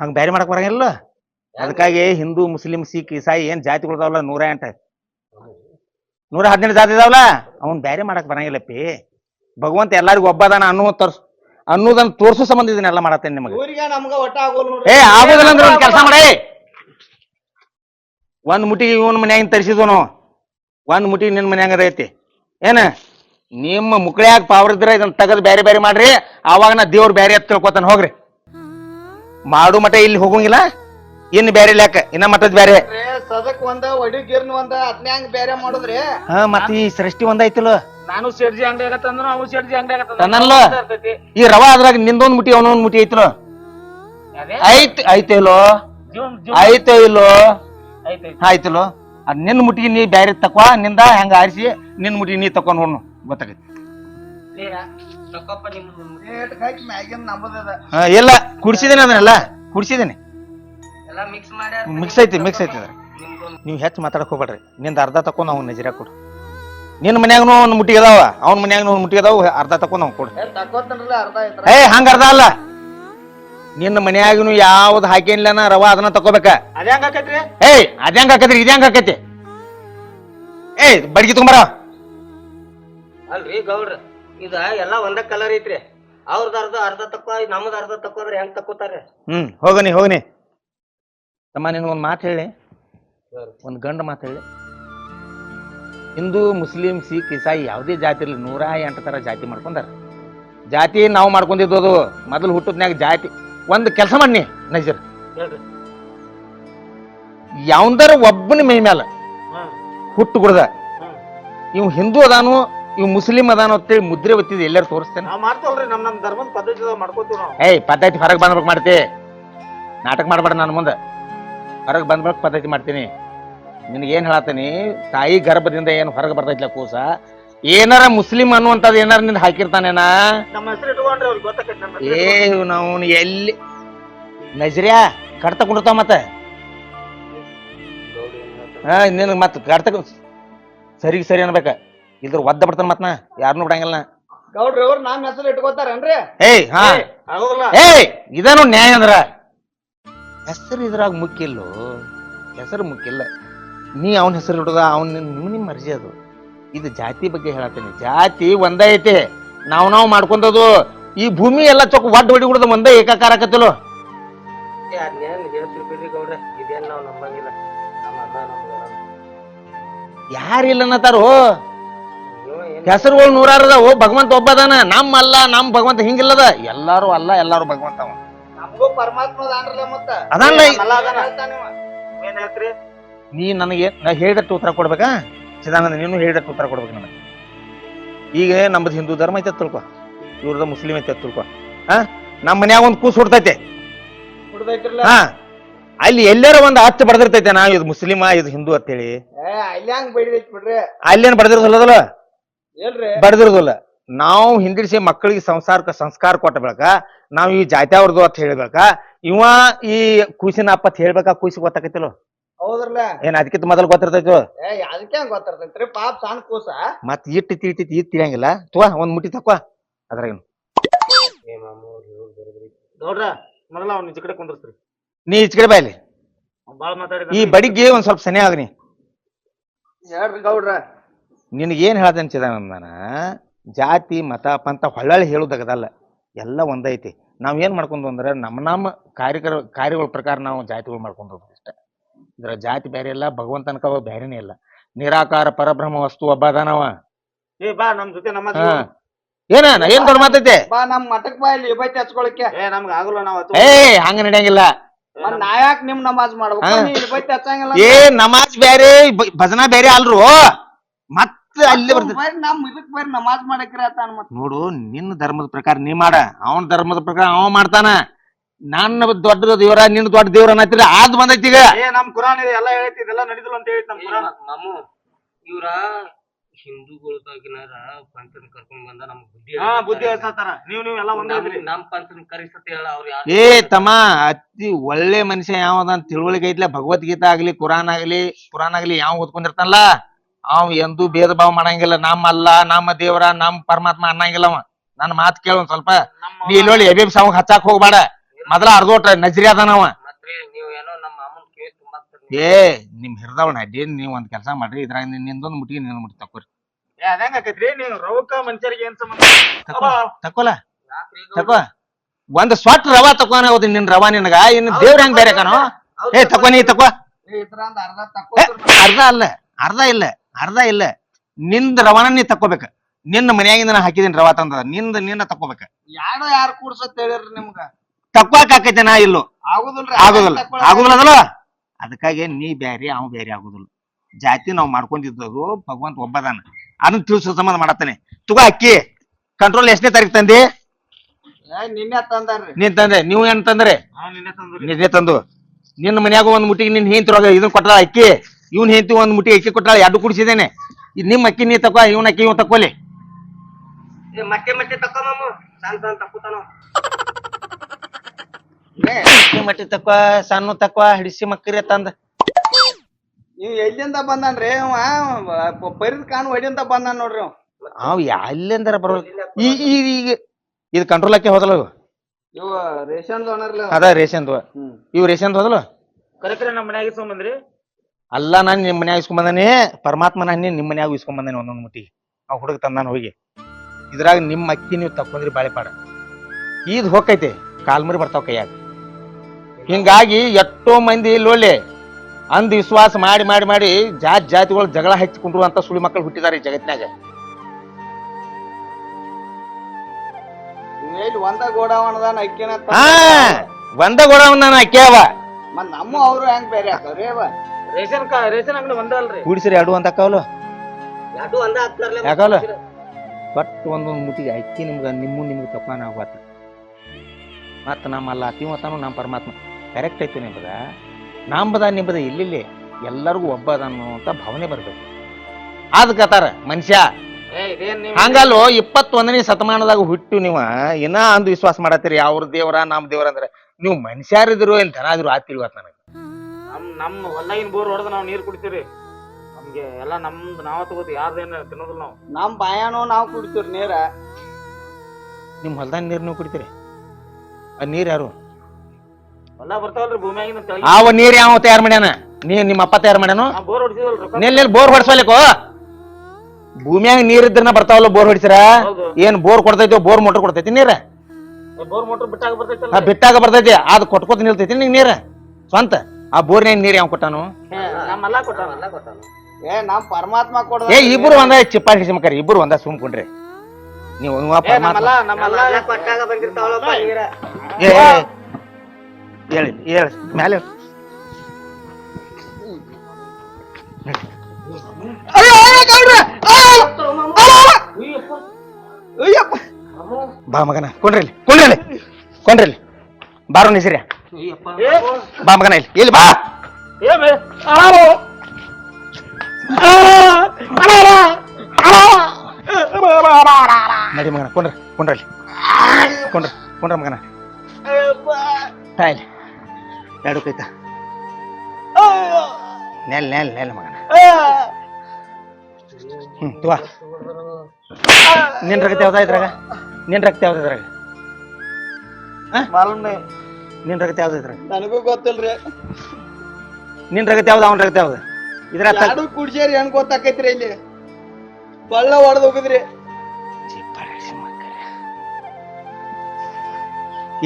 ಹಂಗ ಬ್ಯಾರೆ ಮಾಡಕ್ ಬರಂಗಿಲ್ಲ ಅದಕ್ಕಾಗಿ ಹಿಂದೂ ಮುಸ್ಲಿಂ ಸಿಖ್ ಇಸಾಯಿ ಏನ್ ಜಾತಿಗಳದಾವಲ್ಲ ನೂರ ಎಂಟ. ನೂರ ಹದಿನೆಂಟು ಜಾತಿ ಇದಾವಲ್ಲ ಅವ್ನ್ ಬ್ಯಾರೆ ಮಾಡಕ್ ಬರಂಗಿಲ್ಲಪ್ಪಿ. ಭಗವಂತ ಎಲ್ಲಾರಿಗೂ ಒಬ್ಬ ಅದಾನ ಅನ್ನೋ ತರ್ಸ್ ಅನ್ನೋದನ್ನ ತೋರ್ಸೋ ಸಂಬಂಧ ಇದನ್ನೆಲ್ಲ ಮಾಡತ್ತೇನೆ ನಿಮಗೆ. ಊರಿಗೆ ನಮ್ಗ ಒಟ್ಟ ಆಗೋಲ್ ನೋಡ್ರಿ. ಏ ಆಗುದಿಲ್ಲ ಅಂದ್ರೆ ಒಂದ್ ಕೆಲಸ ಮಾಡಿ. ಒಂದ್ ಮುಟ್ಟಿಗೆ ಇವನ್ ಮನ್ಯಾಗಿನ ತರಿಸಿದವನು. ಒಂದ್ ಮುಟ್ಟಿಗೆ ನಿನ್ ಮನ್ಯಾಗ ಐತಿ. ಏನ? ನಿಮ್ಮ ಮುಕ್ಳ್ಯಾಗ ಪಾವರ್ ಇದ್ರೆ ಇದನ್ನ ತೆಗೆದು ಬೇರೆ ಬೇರೆ ಮಾಡ್ರಿ. ಆವಾಗ ನಾ ದೇವ್ರ ಬೇರೆ ಅಂತ ತಿಳ್ಕೊತಾನ ಹೋಗ್ರಿ. ಮಾಡು ಮಟ ಇಲ್ಲಿ ಹೋಗಂಗಿಲ್ಲ. ಇನ್ನು ಬೇರೆ ಲೆಕ್ಕ ಇನ್ನ ಮಠದ ಬೇರೆ ಸದಕ್ ಒಂದ ಒಡಿ ಗಿರ್ನ್ ಒಂದ ಅದ್ನ್ಯಾಂಗ ಬೇರೆ ಮಾಡುದ್ರಿ? ಹಾ ಮತ್ ಈ ಸೃಷ್ಟಿ ಒಂದಾಯ್ತಿಲ್ಲ ನಾನು ಶೆಡ್ಜಿ ಅಂಗಡಿ ಆಗತ್ತಂದ್ರ ಅವು ಶೆಡ್ಜಿ ಅಂಗಡಿ ಆಗತ್ತ ತನ್ನಲ್ಲ? ಈ ರವಾ ಅದ್ರಾಗ ನಿಂದೊಂದ್ ಮುಟ್ಟಿ ಅವನೊಂದ್ ಮುಟ್ಟಿ ಐತಿಲ್ಲ? ಐತ್ ಐತೇಲೋ? ಐತೋ ಇಲ್ಲೋ ಆಯ್ತಲ್ಲೋ? ಅದ್ ನಿನ್ನ ಮುಟ್ಟಿಗೆ ನೀ ಬ್ಯಾರೆ ತಕೋ ನಿಂದ ಹೆಂಗ ಆರಿಸಿ ನಿನ್ನ ಮುಟ್ಟಿಗೆ ನೀ ತಕೊಂಡ್ ಹೋಗ್ನು ಗೊತ್ತಾಗೈತಿ. ಇಲ್ಲ ಕುಡ್ಸಿದೇನೆ ಅದನ್ನೆಲ್ಲ ಕುಡ್ಸಿದೇನೆ. ಎಲ್ಲ ಮಿಕ್ಸ್ ಮಾಡ್ಯಾರ ಮಿಕ್ಸ್ ಐತಿ ಮಿಕ್ಸ್ ಐತಿ ಅದ್ರ ನೀವು ಹೆಚ್ಚು ಮಾತಾಡಕ್ ಹೋಗ್ಬೇಡ್ರಿ. ನಿಂದ ಅರ್ಧ ತಕೊಂಡ್ ಅವ್ನ ನಜರ ಕೊಡು. ನಿನ್ನ ಮನ್ಯಾಗನು ಒಂದು ಮುಟ್ಟಿಗೆ ಅದಾವ. ಅವ್ನ ಮನ್ಯಾಗನು ಒಂದು ಮುಟ್ಟಿಗೆ ಅದಾವ ಅರ್ಧ ತಕೊಂಡ್ ಅವ್ನು ಕೊಡು. ತಕೋತನ್ರಲ್ಲ ಅರ್ಧ ಐತ್ರ. ಏ ಹಂಗ ಅರ್ಧ ಅಲ್ಲ. ನಿನ್ನ ಮನ್ಯಾಗನು ಯಾವ್ದು ಹಾಕಿನ್ಲನ ರವಾ ಅದನ್ನ ತಕೋಬೇಕ ಅದ ಹೆಂಗ್ ಆಕೈತ್ರಿ? ಏಯ್ ಅದ್ಯಾಂಗ ಹಾಕತ್ರಿ ಇದ್ಯಾಂಗ ಹಾಕೈತಿ ಏಯ್ ಬಡ್ಗಿ ತಗೊಂಬರ. ಅಲ್ರಿ ಗೌಡ್ರ ಇದ ಎಲ್ಲಾ ಒಂದ ಕಲರ್ ಐತ್ರಿ. ಅವ್ರದ್ದು ಅರ್ಧ ಅರ್ಧ ತಕ್ಕೋ ನಮ್ದು ಅರ್ಧ ತಕ್ಕೋದ್ರೆ ಹೆಂಗ್ ತಕ್ಕೋತಾರೆ ಹ್ಮ್ ಹೋಗನಿ ಹೋಗನಿ ತಮ್ಮ ಒಂದ್ ಮಾತು ಹೇಳಿ. ಒಂದ್ ಗಂಡ ಮಾತು ಹೇಳಿ. ಹಿಂದೂ ಮುಸ್ಲಿಂ ಸಿಖ್ ಇಸಾಯಿ ಯಾವುದೇ ಜಾತಿ ಇರಲಿ ನೂರ ಎಂಟು ತರ ಜಾತಿ ಮಾಡ್ಕೊಂಡಾರ. ಜಾತಿ ನಾವು ಮಾಡ್ಕೊಂಡಿದ್ದು ಅದು ಮೊದಲು ಹುಟ್ಟದ್ನ್ಯಾಗ ಜಾತಿ. ಒಂದು ಕೆಲಸ ಮಾಡಿ ನಜರ್. ಯಾವಂದರ ಒಬ್ಬನ ಮೈ ಮ್ಯಾಲ ಹುಟ್ಟು ಗುಡ್ದ. ಇವ್ ಹಿಂದೂ ಅದಾನು ಇವ್ ಮುಸ್ಲಿಂ ಅದಾನು ಅಂತೇಳಿ ಮುದ್ರೆ ಒತ್ತಿದ್ ಎಲ್ಲರೂ ತೋರಿಸ್ತೇನೆ. ಏಯ್ ಪದ್ಧತಿ ಹೊರಗೆ ಬಂದ್ಬೇಕು ಮಾಡ್ತಿ. ನಾಟಕ ಮಾಡ್ಬೇಡ ನನ್ನ ಮುಂದೆ. ಹೊರಗೆ ಬಂದ್ಬೇಕು ಪದ್ಧತಿ ಮಾಡ್ತೀನಿ. ನಿನಗೆ ಏನು ಹೇಳತ್ತೀನಿ ತಾಯಿ ಗರ್ಭದಿಂದ ಏನು ಹೊರಗೆ ಬರ್ತೈತಿಲ್ಲ ಕೂಸ? ಏನಾರ ಮುಸ್ಲಿಂ ಅನ್ನುವಂಥದ್ದು ಏನಾರ ನಿಂದ ಹಾಕಿರ್ತಾನೇನಾ? ಏ ನಾವು ಎಲ್ಲಿ? ನಜ್ರಿಯಾ ಕಡ್ತ ಕುಡ್ತಾವ ಮತ್ತೆ? ಹಾ ನಿನಗೆ ಮತ್ತೆ ಕಡ್ತ ಸರಿ ಸರಿ ಅನ್ಬೇಕ. ಇದ್ರ ಒದ್ದ ಬಿಡ್ತಾನ ಮತ್ನ ಯಾರನ್ನೂ ಬಿಡಂಗಿಲ್ಲ ನಾ. ಗೌಡ್ರಿ ಅವ್ರು ನಾನ್ ಹೆಸರು ಇಟ್ಕೋತಾರೇನ್ರಿ? ಏಯ್ ಹಾ. ಏಯ್ ಇದನ್ನು ನ್ಯಾಯ ಅಂದ್ರ. ಹೆಸರು ಇದ್ರಾಗ ಮುಖ್ಯ ಇಲ್ಲೋ? ಹೆಸರು ಮುಖ್ಯ ಇಲ್ಲ. ನೀ ಅವನ ಹೆಸರು ಹಿಡಿದ ಅವನ ನಿಮ್ಮ ನಿಮ್ಮ ಮರ್ಜಿ ಅದು. ಇದು ಜಾತಿ ಬಗ್ಗೆ ಹೇಳತ್ತೀನಿ. ಜಾತಿ ಒಂದೇ ಐತಿ. ನಾವು ನಾವು ಮಾಡ್ಕೊಂಡದು. ಈ ಭೂಮಿ ಎಲ್ಲ ಚೊಕ್ ಒಡ್ ಹೊಡಿ ಬಿಡದ ಒಂದೇ ಏಕಾಕಾರ ಆಕತಿಲ್ಲೋ ಯಾರಿಲ್ಲ ಅನ್ನತಾರೋ? ಹೆಸರುಗಳು ನೂರಾರು ಅದಾವು. ಭಗವಂತ ಒಬ್ಬದಾನ ನಮ್ಮ ಅಲ್ಲ ನಮ್ಮ ಭಗವಂತ ಹಿಂಗಿಲ್ಲದ. ಎಲ್ಲಾರು ಅಲ್ಲ ಎಲ್ಲಾರು ಭಗವಂತ ಅವ. ಅದಲ್ಲ ನೀ ನನಗೆ ನಾ ಹೇಳಿದಟ್ಟು ಉತ್ತರ ಕೊಡ್ಬೇಕಾ? ಚಿದಾನಂದ ನೀನು ಹೇಳಿದಟ್ಟು ಉತ್ತರ ಕೊಡ್ಬೇಕು ನನಗೆ. ಈಗ ನಮ್ದು ಹಿಂದೂ ಧರ್ಮ ಐತೆ ತಿಳ್ಕೊ. ಇವ್ರದ ಮುಸ್ಲಿಂ ಐತೆ ತಿಳ್ಕೊ. ಹಾ ನಮ್ಮ ಮನ್ಯಾಗ ಒಂದು ಕೂಸು ಹುಡ್ತೈತೆ ಹಾ. ಅಲ್ಲಿ ಎಲ್ಲರೂ ಒಂದು ಹತ್ತು ಬಡದಿರ್ತೈತೆ ನಾ ಇದು ಮುಸ್ಲಿಮ ಇದು ಹಿಂದೂ ಅಂತೇಳಿ. ಏ ಅಲ್ಲಿ ಹಂಗ್ ಬಡದಿರೋದಲ್ಲ ಬಿಡ್ರಿ? ಅಲ್ಲೇನ್ ಬಡದಿರೋದಿಲ್ಲ ಬಡದಿರೋದಿಲ್ಲ. ನಾವು ಹಿಂದಿಡಿಸಿ ಮಕ್ಕಳಿಗೆ ಸಂಸಾರಕ್ಕೆ ಸಂಸ್ಕಾರ ಕೊಟ್ಟ ಬೆಳಕ ನಾವ್ ಈ ಜಾತ್ಯಾವ್ರದ್ದು ಅಂತ ಹೇಳ್ಬೇಕ. ಇವ ಈ ಕೂಸಿನ ಅಪ್ಪ ಅಂತ ಹೇಳ್ಬೇಕಾ ಕೂಸಿ ಗೊತ್ತಾಕೈತಿಲ್ಲ? ಹೌದ್ರಲ್ಲ? ಏನ್ ಅದಕ್ಕಿಂತ ಮೊದಲು ಗೊತ್ತಿರ್ತೈತಿ? ಏ ಅದಕ್ಕೆ ಗೊತ್ತಿರ್ತೈತ್ರಿ? ಪಾಪ ಸಣ್ಣ ಕೂಸ. ಮತ್ ಇಟ್ಟು ತಿಳಿತಿ ಇಟ್ ತಿಳಿಯಂಗಿಲ್ಲ. ತಗೋ ಒಂದ್ ಮುಟ್ಟಿ ತಕೋ ಅದ್ರಾಗ ನೋಡ್ರ ಮೊದಲ ಅವ್ನ ಈಚೆ ಕಡೆ ಕುಂದ್ರಸ್ರಿ. ನೀ ಈಚ ಕಡೆ ಬಾಯ್ಲಿ ಬಾಳ ಮಾತಾಡಿದ ಈ ಬಡಿಗೆ ಒಂದ್ ಸ್ವಲ್ಪ ಸನಿ ಆಗನಿ ಹೇಳ್ರಿ ಗೌಡ್ರ. ನಿನಗೆ ಏನ್ ಹೇಳ್ದಂಚಿದ ನಾನು ಜಾತಿ ಮತ ಪಂತ ಹೊಳ್ಳಾಳಿ ಹೇಳುದಾಗದಲ್ಲ. ಎಲ್ಲ ಒಂದೈತಿ. ನಾವು ಏನು ಮಾಡ್ಕೊಂಡು ಅಂದ್ರೆ ನಮ್ಮ ನಮ್ಮ ಕಾರ್ಯಕರ ಕಾರ್ಯಗಳ ಪ್ರಕಾರ ನಾವು ಜಾತಿಗಳು ಮಾಡ್ಕೊಂಡು ಅಷ್ಟೇ ಇದರ ಜಾತಿ ಬೇರೆ ಇಲ್ಲ ಭಗವಂತನಕ ಅವ ಬೇರೆನೇ ಇಲ್ಲ. ನಿರಾಕಾರ ಪರಬ್ರಹ್ಮ ವಸ್ತು ಒಬ್ಬ ಅದಾನವ. ಏ ಬಾ ನಮ್ ಜೊತೆ ನಮ್ಮ ಏನ ನಾ ಏನ್ ದೊಡ್ಡ ಮಾತೈತೆ ಬಾ ನಮ್ ಮಠಕ್ ಬಾ ಇಲ್ಲಿ ಬೈತಿ ಹಚ್ಕೊಳಕ್ಕೆ. ಏ ನಮ್ಗ ಆಗಲ್ಲ ನಾವ್ ಏ ಹಂಗ ನಡೆಯಂಗಿಲ್ಲ. ಮತ್ ನಾ ಯಾಕ್ ನಿಮ್ ನಮಾಜ್ ಮಾಡ್ಬೇಕು? ಬೈತಿ ಹಚ್ಚಂಗಿಲ್ಲ ಏ ನಮಾಜ್ ಬೇರೆ ಭಜನಾ ಬೇರೆ ಅಲ್ರು. ಅಲ್ಲಿ ಬರ್ರಿ ನಮ್ ಇದಕ್ ಬರ್ರಿ ನಮಾಜ್ ಮಾಡಕ್ರಿ ಆತಾನ ಮತ್ ನೋಡು ನಿನ್ನ ಧರ್ಮದ ಪ್ರಕಾರ ನೀ ಮಾಡ ಅವನ ಧರ್ಮದ ಪ್ರಕಾರ ಅವ ಮಾಡ್ತಾನ. ನನ್ನ ದೊಡ್ಡ ದೇವರ ನಿನ್ನ ದೊಡ್ಡ ದೇವರ ಅನ್ನತ್ತಿರ ಆದ್ ಬಂದೈತಿ ಈಗ. ಏ ನಮ್ ಕುರಾನ್ ಇದೆ ಎಲ್ಲ ಹೇಳೈತಿ ಇದೆಲ್ಲ ಅಂತ ಹೇಳಿ ನಮ್ ಕುರಾನ್. ಮಾಮು ಇವ್ರ ಹಿಂದೂಗಳದಾಗಿನಾರ ಪಂಚನ ಕರ್ಕೊಂಡ್ ಬಂದ ನಮ್ಗ್ ಬುದ್ಧಿ ಹಾ ಬುದ್ಧಿ ಹೇಳ್ತಾರ ನೀವ್ ನೀವ್ ಎಲ್ಲ ಒಂದೇ ಇದ್ರಿ. ನಮ್ ಪಂಚನ ಕರಿಸತ್ತೆ ಹೇಳ ಅವ್ರ ಯಾರು ಏ ತಮ್ಮ ಅತಿ ಒಳ್ಳೆ ಮನುಷ್ಯ ಯಾವ್ದ ಅಂತ ತಿಳುವಳಿಕೆ ಐತ್ಲ ಭಗವದ್ಗೀತಾ ಆಗ್ಲಿ ಕುರಾನ್ ಆಗ್ಲಿ ಕುರಾನ್ ಆಗ್ಲಿ ಯಾವ ಓದ್ಕೊಂಡಿರ್ತಾನಲ್ಲ? ಅವ್ ಎಂದೂ ಭೇದ ಭಾವ ಮಾಡಂಗಿಲ್ಲ. ನಮ್ಮ ಅಲ್ಲ ನಮ್ಮ ದೇವರ ನಮ್ಮ ಪರಮಾತ್ಮ ಅನ್ನಂಗಿಲ್ಲ ಅವ. ನನ್ನ ಮಾತು ಕೇಳ ಒಂದ್ ಸ್ವಲ್ಪ. ನೀ ಇಲ್ಲಿ ನೋಡಿ ಎಬಿ ಸಾವ್ ಹಚ್ಚಾಕ್ ಹೋಗ್ಬೇಡ. ಮೊದಲ ಅರ್ಧೋಟ ನಜ್ರಿ ಅದಾನವ ಏ ನಿಮ್ ಹಿರ್ದವಣ ಅಡ್ಡಿ ನೀವ್ ಒಂದ್ ಕೆಲಸ ಮಾಡ್ರಿ. ಇದ್ರಾಗ ನಿಂದೊಂದ್ ಮುಟ್ಟಿಗೆ ನಿನ್ನ ಮುಟ್ಟಿ ತಕೋರಿ ತಕೋ ತಕೋಲ ತಕೋ. ಒಂದ್ ಸ್ವಟ್ ರವಾ ತಕೋನ ಹೋದ್ ನಿನ್ ರವಾ ನಿನಗ. ಇನ್ ದೇವ್ರ ಹೆಂಗ್ ಬೇರೆ ಕಾನೋ ಏ ತಕೋ ನೀ ತಕೋ. ಅರ್ಧ ಅಲ್ಲ. ಅರ್ಧ ಇಲ್ಲ. ಅರ್ಧ ಇಲ್ಲ. ನಿಂದ ರವಾನ ನೀ ತಕೋಬೇಕ ನಿನ್ನ ಮನ್ಯಾಗಿಂದ ನಾ ಹಾಕಿದೀನಿ ರವಾ ತಂದ ನಿಂದ ನಿನ್ನ ತಕ್ಕೋಬೇಕ. ಯಾರೋ ಯಾರು ಕೂಡ್ಸತ್ ಹೇಳಿರಿ ನಿಮ್ಗ? ತಕ್ಕೋಕ್ ಆಕೈತೆ ನಾ ಇಲ್ಲೋ. ಆಗುದಿಲ್ರಿ ಆಗುದಿಲ್ಲ. ಆಗುದಿಲ್ಲ ಅದಲ್ಲ. ಅದಕ್ಕಾಗಿ ನೀ ಬ್ಯಾರಿ ಅವ್ ಬ್ಯಾರಿ ಆಗುದಿಲ್ಲ. ಜಾತಿ ನಾವು ಮಾಡ್ಕೊಂಡಿದ್ದದು ಭಗವಂತ ಒಬ್ಬದಾನ. ಅದನ್ನ ತಿಳಿಸೋ ಸಂಬಂಧ ಮಾಡತ್ತಾನೆ. ತುಗ ಅಕ್ಕಿ. ಕಂಟ್ರೋಲ್ ಎಷ್ಟನೇ ತಾರೀಕು ತಂದಿ? ನಿನ್ನೆ ತಂದಾರ್ರಿ. ನೀನ್ ತಂದೆ. ನೀವು ಏನ್ ತಂದ್ರೆ? ನಿನ್ನೆ ತಂದು. ನಿನ್ನ ಮನ್ಯಾಗ ಒಂದ್ ಮುಟ್ಟಿಗೆ ನಿನ್ ಹೆಂತಿರೋಗ ಇದನ್ನ ಕೊಟ್ಟದ ಅಕ್ಕಿ? ಇವ್ನ ಹೆಂತಿ ಒಂದ್ ಮುಟ್ಟಿ ಅಕ್ಕಿ ಕೊಟ್ಟಾಳ ಎರಡು ಕುಡಿಸಿದೇನೆ ಇದ್ ನಿಮ್ ಅಕ್ಕಿ ನೀ ತಕೋ ಇವನ್ ಅಕ್ಕಿ ಇವ್ ತಕೋಲಿ ಮತ್ತೆ ಮತ್ತೆ ತಕೋ ಮಾಮು. ಸಣ್ಣ ಸಣ್ಣ ತಕ್ಕೋತಾನ ಅಕ್ಕಿ ಮಟ್ಟಿ ತಕ್ಕ ಸಣ್ಣ ತಕ್ಕ ಹಿಡಿಸಿ ಮಕ್ಕರಿ ತಂದ. ನೀವ್ ಎಲ್ಲಿಂದ ಬಂದಾನ್ರಿ ಅವ? ಪರಿದ ಕಾಣ್ ಹೊಡಿಂದ ಬಂದಾನ್ ನೋಡ್ರಿ ಅವ. ಅವ್ ಎಲ್ಲಿಂದ ಬರೋ ಈ ಈ ಈಗ ಇದು ಕಂಟ್ರೋಲ್ ಹಾಕಿ ಹೋದಲ್ಲ ಇವು. ಇವ ರೇಷನ್ ಅದ ರೇಷನ್ ಇವ ರೇಷನ್ದು ಹೋದಲ್ಲ? ಕರೆ ಕರೆ ನಮ್ಮ ಮನ್ಯಾಗ ಇಸ್ಕೊಂಡ್ ಅಲ್ಲ ನಾನು ನಿಮ್ಮ ಮನ್ಯಾಗ ಇಸ್ಕೊಂಬಂದಾನೆ ಪರಮಾತ್ಮ ನಾನು ನಿಮ್ಮ ಮನ್ಯಾಗ ಇಸ್ಕೊಂಬಂದಾನೆ ಒಂದೊಂದು ಮುಟ್ಟಿ. ಆ ಹುಡುಗ ತಂದಾನ ಹೋಗಿ. ಇದ್ರಾಗ ನಿಮ್ಮ ಅಕ್ಕಿ ನೀವು ತಕೊಂಡ್ರಿ ಬಾಳೆಪಾಡ ಈದ್ ಹೋಗೈತೆ ಕಾಲ್ಮರಿ ಬರ್ತಾವ ಕೈಯಾಗ. ಹಿಂಗಾಗಿ ಎಷ್ಟೋ ಮಂದಿ ಇಲ್ಲೊಳ್ಳೆ ಅಂದ್ ವಿಶ್ವಾಸ ಮಾಡಿ ಮಾಡಿ ಮಾಡಿ ಜಾತಿ ಜಾತಿಗಳು ಜಗಳ ಹಚ್ಚಿಕೊಂಡ್ರು ಅಂತ ಸುಳಿ ಮಕ್ಕಳು ಹುಟ್ಟಿದ್ದಾರೆ ಈ ಜಗತ್ತಿನಾಗ ಒಂದ ಗೋಡಾವಣದಾನ ಅಕ್ಕಿನ ಹಾ ಒಂದ ಗೊಡವನ್ನ ಅಕ್ಕಿ ಅವ. ನಮ್ಮ ಅವ್ರು ಹೆಂಗ್ ಬೇರೆ ಅವ? ರೇಷನ್ ಕಾ ರೇಷನ್ ಅಂಗಡಿ ಒಂದ ಅಲ್ರಿ. ಕೂಡಿಸಿರಿ ಎರಡು ಅಂತ ಅಕ್ಕವಲ್ಲ ಎರಡು ಒಂದ ಹಾಕ್ತಾರಲ್ಲ ಯಾಕಲ್ಲ ಬಟ್ ಒಂದೊಂದು ಮುಟ್ಟಿಗೆ ಅಕ್ಕಿ ನಿಮ್ಗೆ ನಿಮ್ಮ ನಿಮ್ಗೆ ತಪ್ಪಾನ ಆಗೋತ ಮತ್ತು ನಮ್ಮ ಅಲ್ಲ ಅತಿಮತಾನು ನಮ್ಮ ಪರಮಾತ್ಮ. ಕರೆಕ್ಟ್ ಐತಿ ನಿಮ್ದ? ನಂಬದ ನಿಂಬದ ಇಲ್ಲಿ ಎಲ್ಲರಿಗೂ ಒಬ್ಬ ಅದ ಅನ್ನುವಂಥ ಭಾವನೆ ಬರ್ಬೇಕು. ಅದಕ್ಕತ್ತಾರ ಮನುಷ್ಯ. ಏ ಇದೇನ್ ನೀವು ಹಂಗಲ್ಲೋ ಇಪ್ಪತ್ತೊಂದನೇ ಶತಮಾನದಾಗ ಹುಟ್ಟು ನೀವು. ಏನ ಅಂದ್ ವಿಶ್ವಾಸ ಮಾಡತ್ತೀರಿ. ಅವ್ರ ದೇವರ ನಮ್ಮ ದೇವರ ಅಂದ್ರೆ. ನೀವು ಮನುಷ್ಯರಿದ್ರು ಏನ್ ಇದ್ರು ಆತಿಲ್ವತ್ ನನಗೆ? ನಮ್ ನಮ್ಮ ಹೊಲ್ಲಾಗಿನ ಬೋರ್ ಹೊಡೆದ್ ನಾವು ನೀರ್ ಕುಡಿತೀರಿ ನಮ್ಗೆ ಎಲ್ಲ ನಮ್ದು ನಾವ ತಗೋತಿ ಯಾರ್ದೇನ ತಿನ್ನೋದಿಲ್ಲ ನಾವು. ನಮ್ ಬಾಯಾನೋ ನಾವ್ ಕುಡಿತೀವ್ರಿ ನೀರ. ನಿಮ್ಮ ಹೊಲ್ದಾಗ ನೀರು ನೀವು ಕುಡಿತೀರಿ? ಆ ನೀರು ಯಾರು? ಹೊಲ ಬರ್ತಾವಲ್ರಿ ಭೂಮಿಯಾಗಿನ ತಳಿ ಆವ ನೀರು. ಯಾವ ತಯಾರು ಮಾಡ್ಯಾನ? ನೀ ನಿಮ್ಮ ಅಪ್ಪ ತಯಾರು ಮಾಡ್ಯಾನು? ನಾವ್ ಬೋರ್ ಹೊಡಿಸಿದ್ರಿ ನೆಲ್ಲಿ ಬೋರ್ ಹೊಡ್ಸಲಿಕ್ಕೋ ಭೂಮಿಯಾಗ ನೀರ್ ಇದ್ರನ ಬರ್ತಾವಲ್ಲ ಬೋರ್ ಹೊಡಿಸಿರ? ಹೌದು. ಏನ್ ಬೋರ್ ಕೊಡ್ತೈತಿ ಬೋರ್ ಮೋಟರ್ ಕೊಡ್ತೈತಿ ನೀರ? ಬೋರ್ ಮೋಟರ್ ಬಿಟ್ಟಾಗ ಆ ಬರ್ತೈತಲ್ಲ ಬಿಟ್ಟಾಗ ಬರ್ತೈತಿ. ಅದ್ ಕೊಟ್ಕೊತ ನಿಲ್ತೈತಿ ನಿಂಗ್ ನೀರ? ಸ್ವಂತ? ಆ ಬೋರ್ನೇ ನೀರ್ ಯಾವ ಕೊಟ್ಟಾನು? ನಮ್ಮಲ್ಲ ಕೊಟ್ಟಾನ ಕೊಟ್ಟಾನು. ಏ ನಮ್ ಪರಮಾತ್ಮ ಕೊಡ ಏ ಇಬ್ರು ಒಂದ ಚಿಪ್ಪ ಹಿಡಿಸ್ಮಕ್ರಿ ಇಬ್ರು ಒಂದ ಸುಮ್ಕೊಂಡ್ರಿ ನೀವು ಏ ಪರಮಾತ್ಮ ನಮ್ಮಲ್ಲ ನಮ್ಮಲ್ಲ ಎಲ್ಲ ಕೊಟ್ಟಾಗ ಬಂದಿರ್ತಾವಳಪ್ಪ ನೀರ. ಏ ಏ, ಏ, ಹೇಳಿ ಹೇಳಿ ಮ್ಯಾಲೆ ಹೇಳು. ಅಯ್ಯೋ, ಅಯ್ಯೋ, ಗೌಡ್ರೆ! ಅಯ್ಯೋ! ಅಯ್ಯಪ್ಪ! ಬಾ ಮಗನ ಕೊಂಡ್ರಿ ಇಲ್ಲಿ ಕೊಂಡ್ರಿ ಇಲ್ಲಿ ಕೊಂಡ್ರಿ ಇಲ್ಲಿ. ಬಾರೋ ನಿಸಿರಿ. ಬಾ ಮಗನ ಇಲ್ಲಿ. ಇಲ್ಲಿ ಬಾ. ನಡಿ ಮಗನ ಕೊಂಡ್ರ ಕೊಂಡ್ರ ಕೊಂಡ್ರ ಮಗನ. ತಾಯಿಲಿ ಎರಡು ಕೈತ. ನೆಲ್ ನೆಲ್ ನೆಲ್ ಮಗನ. ಹ್ಮ್ ತುವಾ ನಿನ್ ರಕ್ತ ಯಾವ್ದ ಇದ್ರಾಗ? ನಿನ್ ರಕ್ತ ಯಾವ್ದ ಇದ್ರಾಗ? ನಿನ್ ರಗತ್ ಯಾವ್ದ ಇದ್ರಾಗ? ನನಗೂ ಗೊತ್ತಿಲ್ರಿ. ನಿನ್ ರಗತ್ ಯಾವ್ದ ಅವನ ರಗತ್ ಯಾವ್ದು? ಇದ್ರ ಎರಡು ಕುಡ್ಸ್ಯಾರಿ ಹೆಂಗ್ ಗೊತ್ತಾಕೈತ್ರಿ ಇಲ್ಲಿ? ಬಳ್ಳ ಹೊಡೆದು ಹೋಗಿದ್ರಿ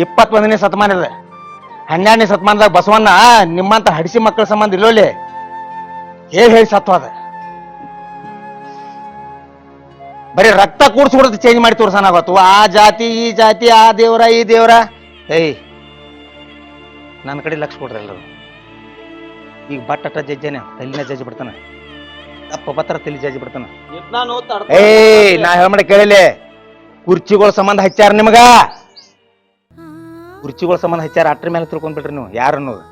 ಇಪ್ಪತ್ತೊಂದನೇ ಶತಮಾನದ ಹನ್ನೆರಡನೇ ಶತಮಾನದಾಗ ಬಸವಣ್ಣ ನಿಮ್ಮಂತ ಹಡಿಸಿ ಮಕ್ಕಳ ಸಂಬಂಧ ಇಲ್ಲೋಲಿ? ಹೇಳಿ ಹೇಳಿ ಸತ್ವಾದ ಬರೀ ರಕ್ತ ಕೂಡ್ಸ್ಬಿಡೋದು ಚೇಂಜ್ ಮಾಡಿ ತೋರ್ಸನಾಗತ್ತು ಆ ಜಾತಿ ಈ ಜಾತಿ ಆ ದೇವ್ರ ಈ ದೇವ್ರ. ಏಯ್ ನನ್ನ ಕಡೆ ಲಕ್ಷ ಕೊಡ್ರಿ ಎಲ್ಲರೂ. ಈಗ ಬಟ್ಟಟ ಜಜ್ಜೇನೆ ತಲಿನ ಜಜ್ಜಿ ಬಿಡ್ತಾನೆ. ಅಪ್ಪ ಪತ್ರ ತಲಿ ಜಜ್ಜಿ ಬಿಡ್ತಾನ. ಏ, ನಾ ಹೇಳ್ಮಾಡ ಕೇಳಲೇ. ಕುರ್ಚಿಗಳ ಸಂಬಂಧ ಹಚ್ಚಾರ ನಿಮಗ? ಕುರ್ಚಿಗಳ ಸಂಬಂಧ ಹಚ್ಚಾರ ಅಟ್ರ ಮೇಲೆ ತಿಳ್ಕೊಂಡ್ಬಿಟ್ರಿ ನೀವು, ಯಾರು ಅನ್ನೋದು?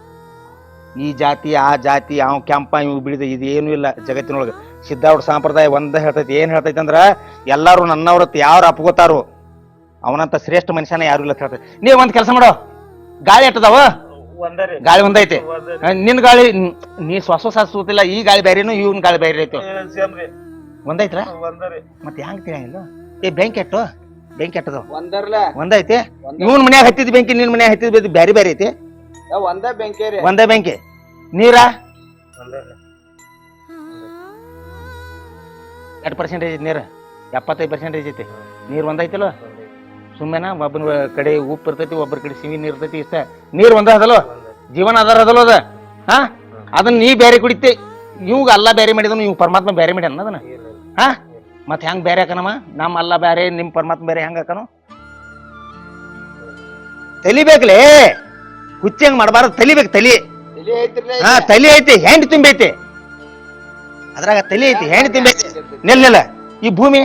ಈ ಜಾತಿ, ಆ ಜಾತಿ, ಅವ್ ಕೆಂಪ ಇವ್ ಬಿಡಿದ ಇದು ಏನೂ ಇಲ್ಲ ಜಗತ್ತಿನೊಳಗೆ. ಸಿದ್ಧಾರ್ಥ ಸಂಪ್ರದಾಯ ಒಂದ ಹೇಳ್ತೈತಿ, ಏನ್ ಹೇಳ್ತೈತಿ ಅಂದ್ರ ಎಲ್ಲಾರು ನನ್ನವ್ರತ್ ಯಾರು ಅಪ್ಕೋತಾರು, ಅವನಂತ ಶ್ರೇಷ್ಠ ಮನುಷ್ಯನ ಯಾರು ಇಲ್ಲ ಹೇಳ್ತಾರೆ ಹೇಳ್ತೈತಿ. ನೀವ್ ಒಂದ್ ಕೆಲಸ ಮಾಡೋ, ಗಾಳಿ ಎಟ್ಟದಾವ? ಒಂದರಿ ಗಾಳಿ ಒಂದೈತಿ. ನಿನ್ ಗಾಳಿ ನೀ ಶ್ವಾಸ ಸಾಸ್ತಿಲ್ಲ ಈ ಗಾಳಿ ಬೇರೆನು ಇವನ್ ಗಾಳಿ ಬೇರೆ ಐತಿ ಒಂದೈತ್ರ? ಒಂದರಿ. ಮತ್ತೆ ಹೆಂಗ್ ತಿಳಿಯಂಗಿಲ್ಲ ಏ ಬೆಂಕಿ ಎಟ್ಟು? ಬೆಂಕಿ ಎಟ್ಟದ? ಒಂದರ್ಲ. ಒಂದೈತಿ? ಇವನ್ ಮನ್ಯಾಗ ಹತ್ತಿದ್ ಬೆಂಕಿ ನಿನ್ ಮನ್ಯಾಗ ಹತ್ತಿದ್ ಬೆಂಕಿ ಬೇರೆ ಬ್ಯಾರೆ ಐತಿ. ಒಂದೇ ಬೆಂಕಿ ಒಂದೇ ಬೆಂಕಿ. ನೀರ? ಎರಡು ಪರ್ಸೆಂಟೇಜ್ ಐತಿ ನೀರು? ಎಪ್ಪತ್ತೈದು ಪರ್ಸೆಂಟೇಜ್ ಐತಿ. ನೀರು ಒಂದೈತಿಲ್ಲ? ಸುಮ್ಮನೆ ಒಬ್ಬನ ಕಡೆ ಉಪ್ಪು ಇರ್ತೈತಿ ಒಬ್ಬರ ಕಡೆ ಸಿಹಿ ನೀರು ಇರ್ತೈತಿ ಇಷ್ಟ. ನೀರು ಒಂದ ಅದಲ್ಲ? ಜೀವನ ಆಧಾರ ಅದಲ್ಲ ಅದ? ಹಾ? ಅದನ್ನ ನೀ ಬೇರೆ ಕುಡಿತಿ. ಇವಾಗ ಅಲ್ಲ ಬೇರೆ ಮಾಡಿದನು ಇವ್ ಪರಮಾತ್ಮ ಬೇರೆ ಮಾಡ್ಯಾನ ಅದನ್ನ. ಹಾ? ಮತ್ತೆ ಹೆಂಗ್ ಬೇರೆ ಹಾಕನಮ್ಮ ನಮ್ಮ ಅಲ್ಲ ಬೇರೆ ನಿಮ್ ಪರಮಾತ್ಮ ಬೇರೆ ಹೆಂಗ್ ಹಾಕನು ತಲಿಬೇಕ್ಲೇ ಹುಚ್ಚಿ ಹೆಂಗ್ ಮಾಡಬಾರ್ದು ತಲಿಬೇಕು ತಲಿ. ಹಾ ತಲಿ ಐತಿ ಹೆಂಡ್ ತುಂಬೈತಿ. ಅದ್ರಾಗ ತಲಿ ಐತಿ ಹೆಂಡ್ ತುಂಬೈತಿ? ನಿಲ್ ನಿಲ್ಲ ಈ ಭೂಮಿ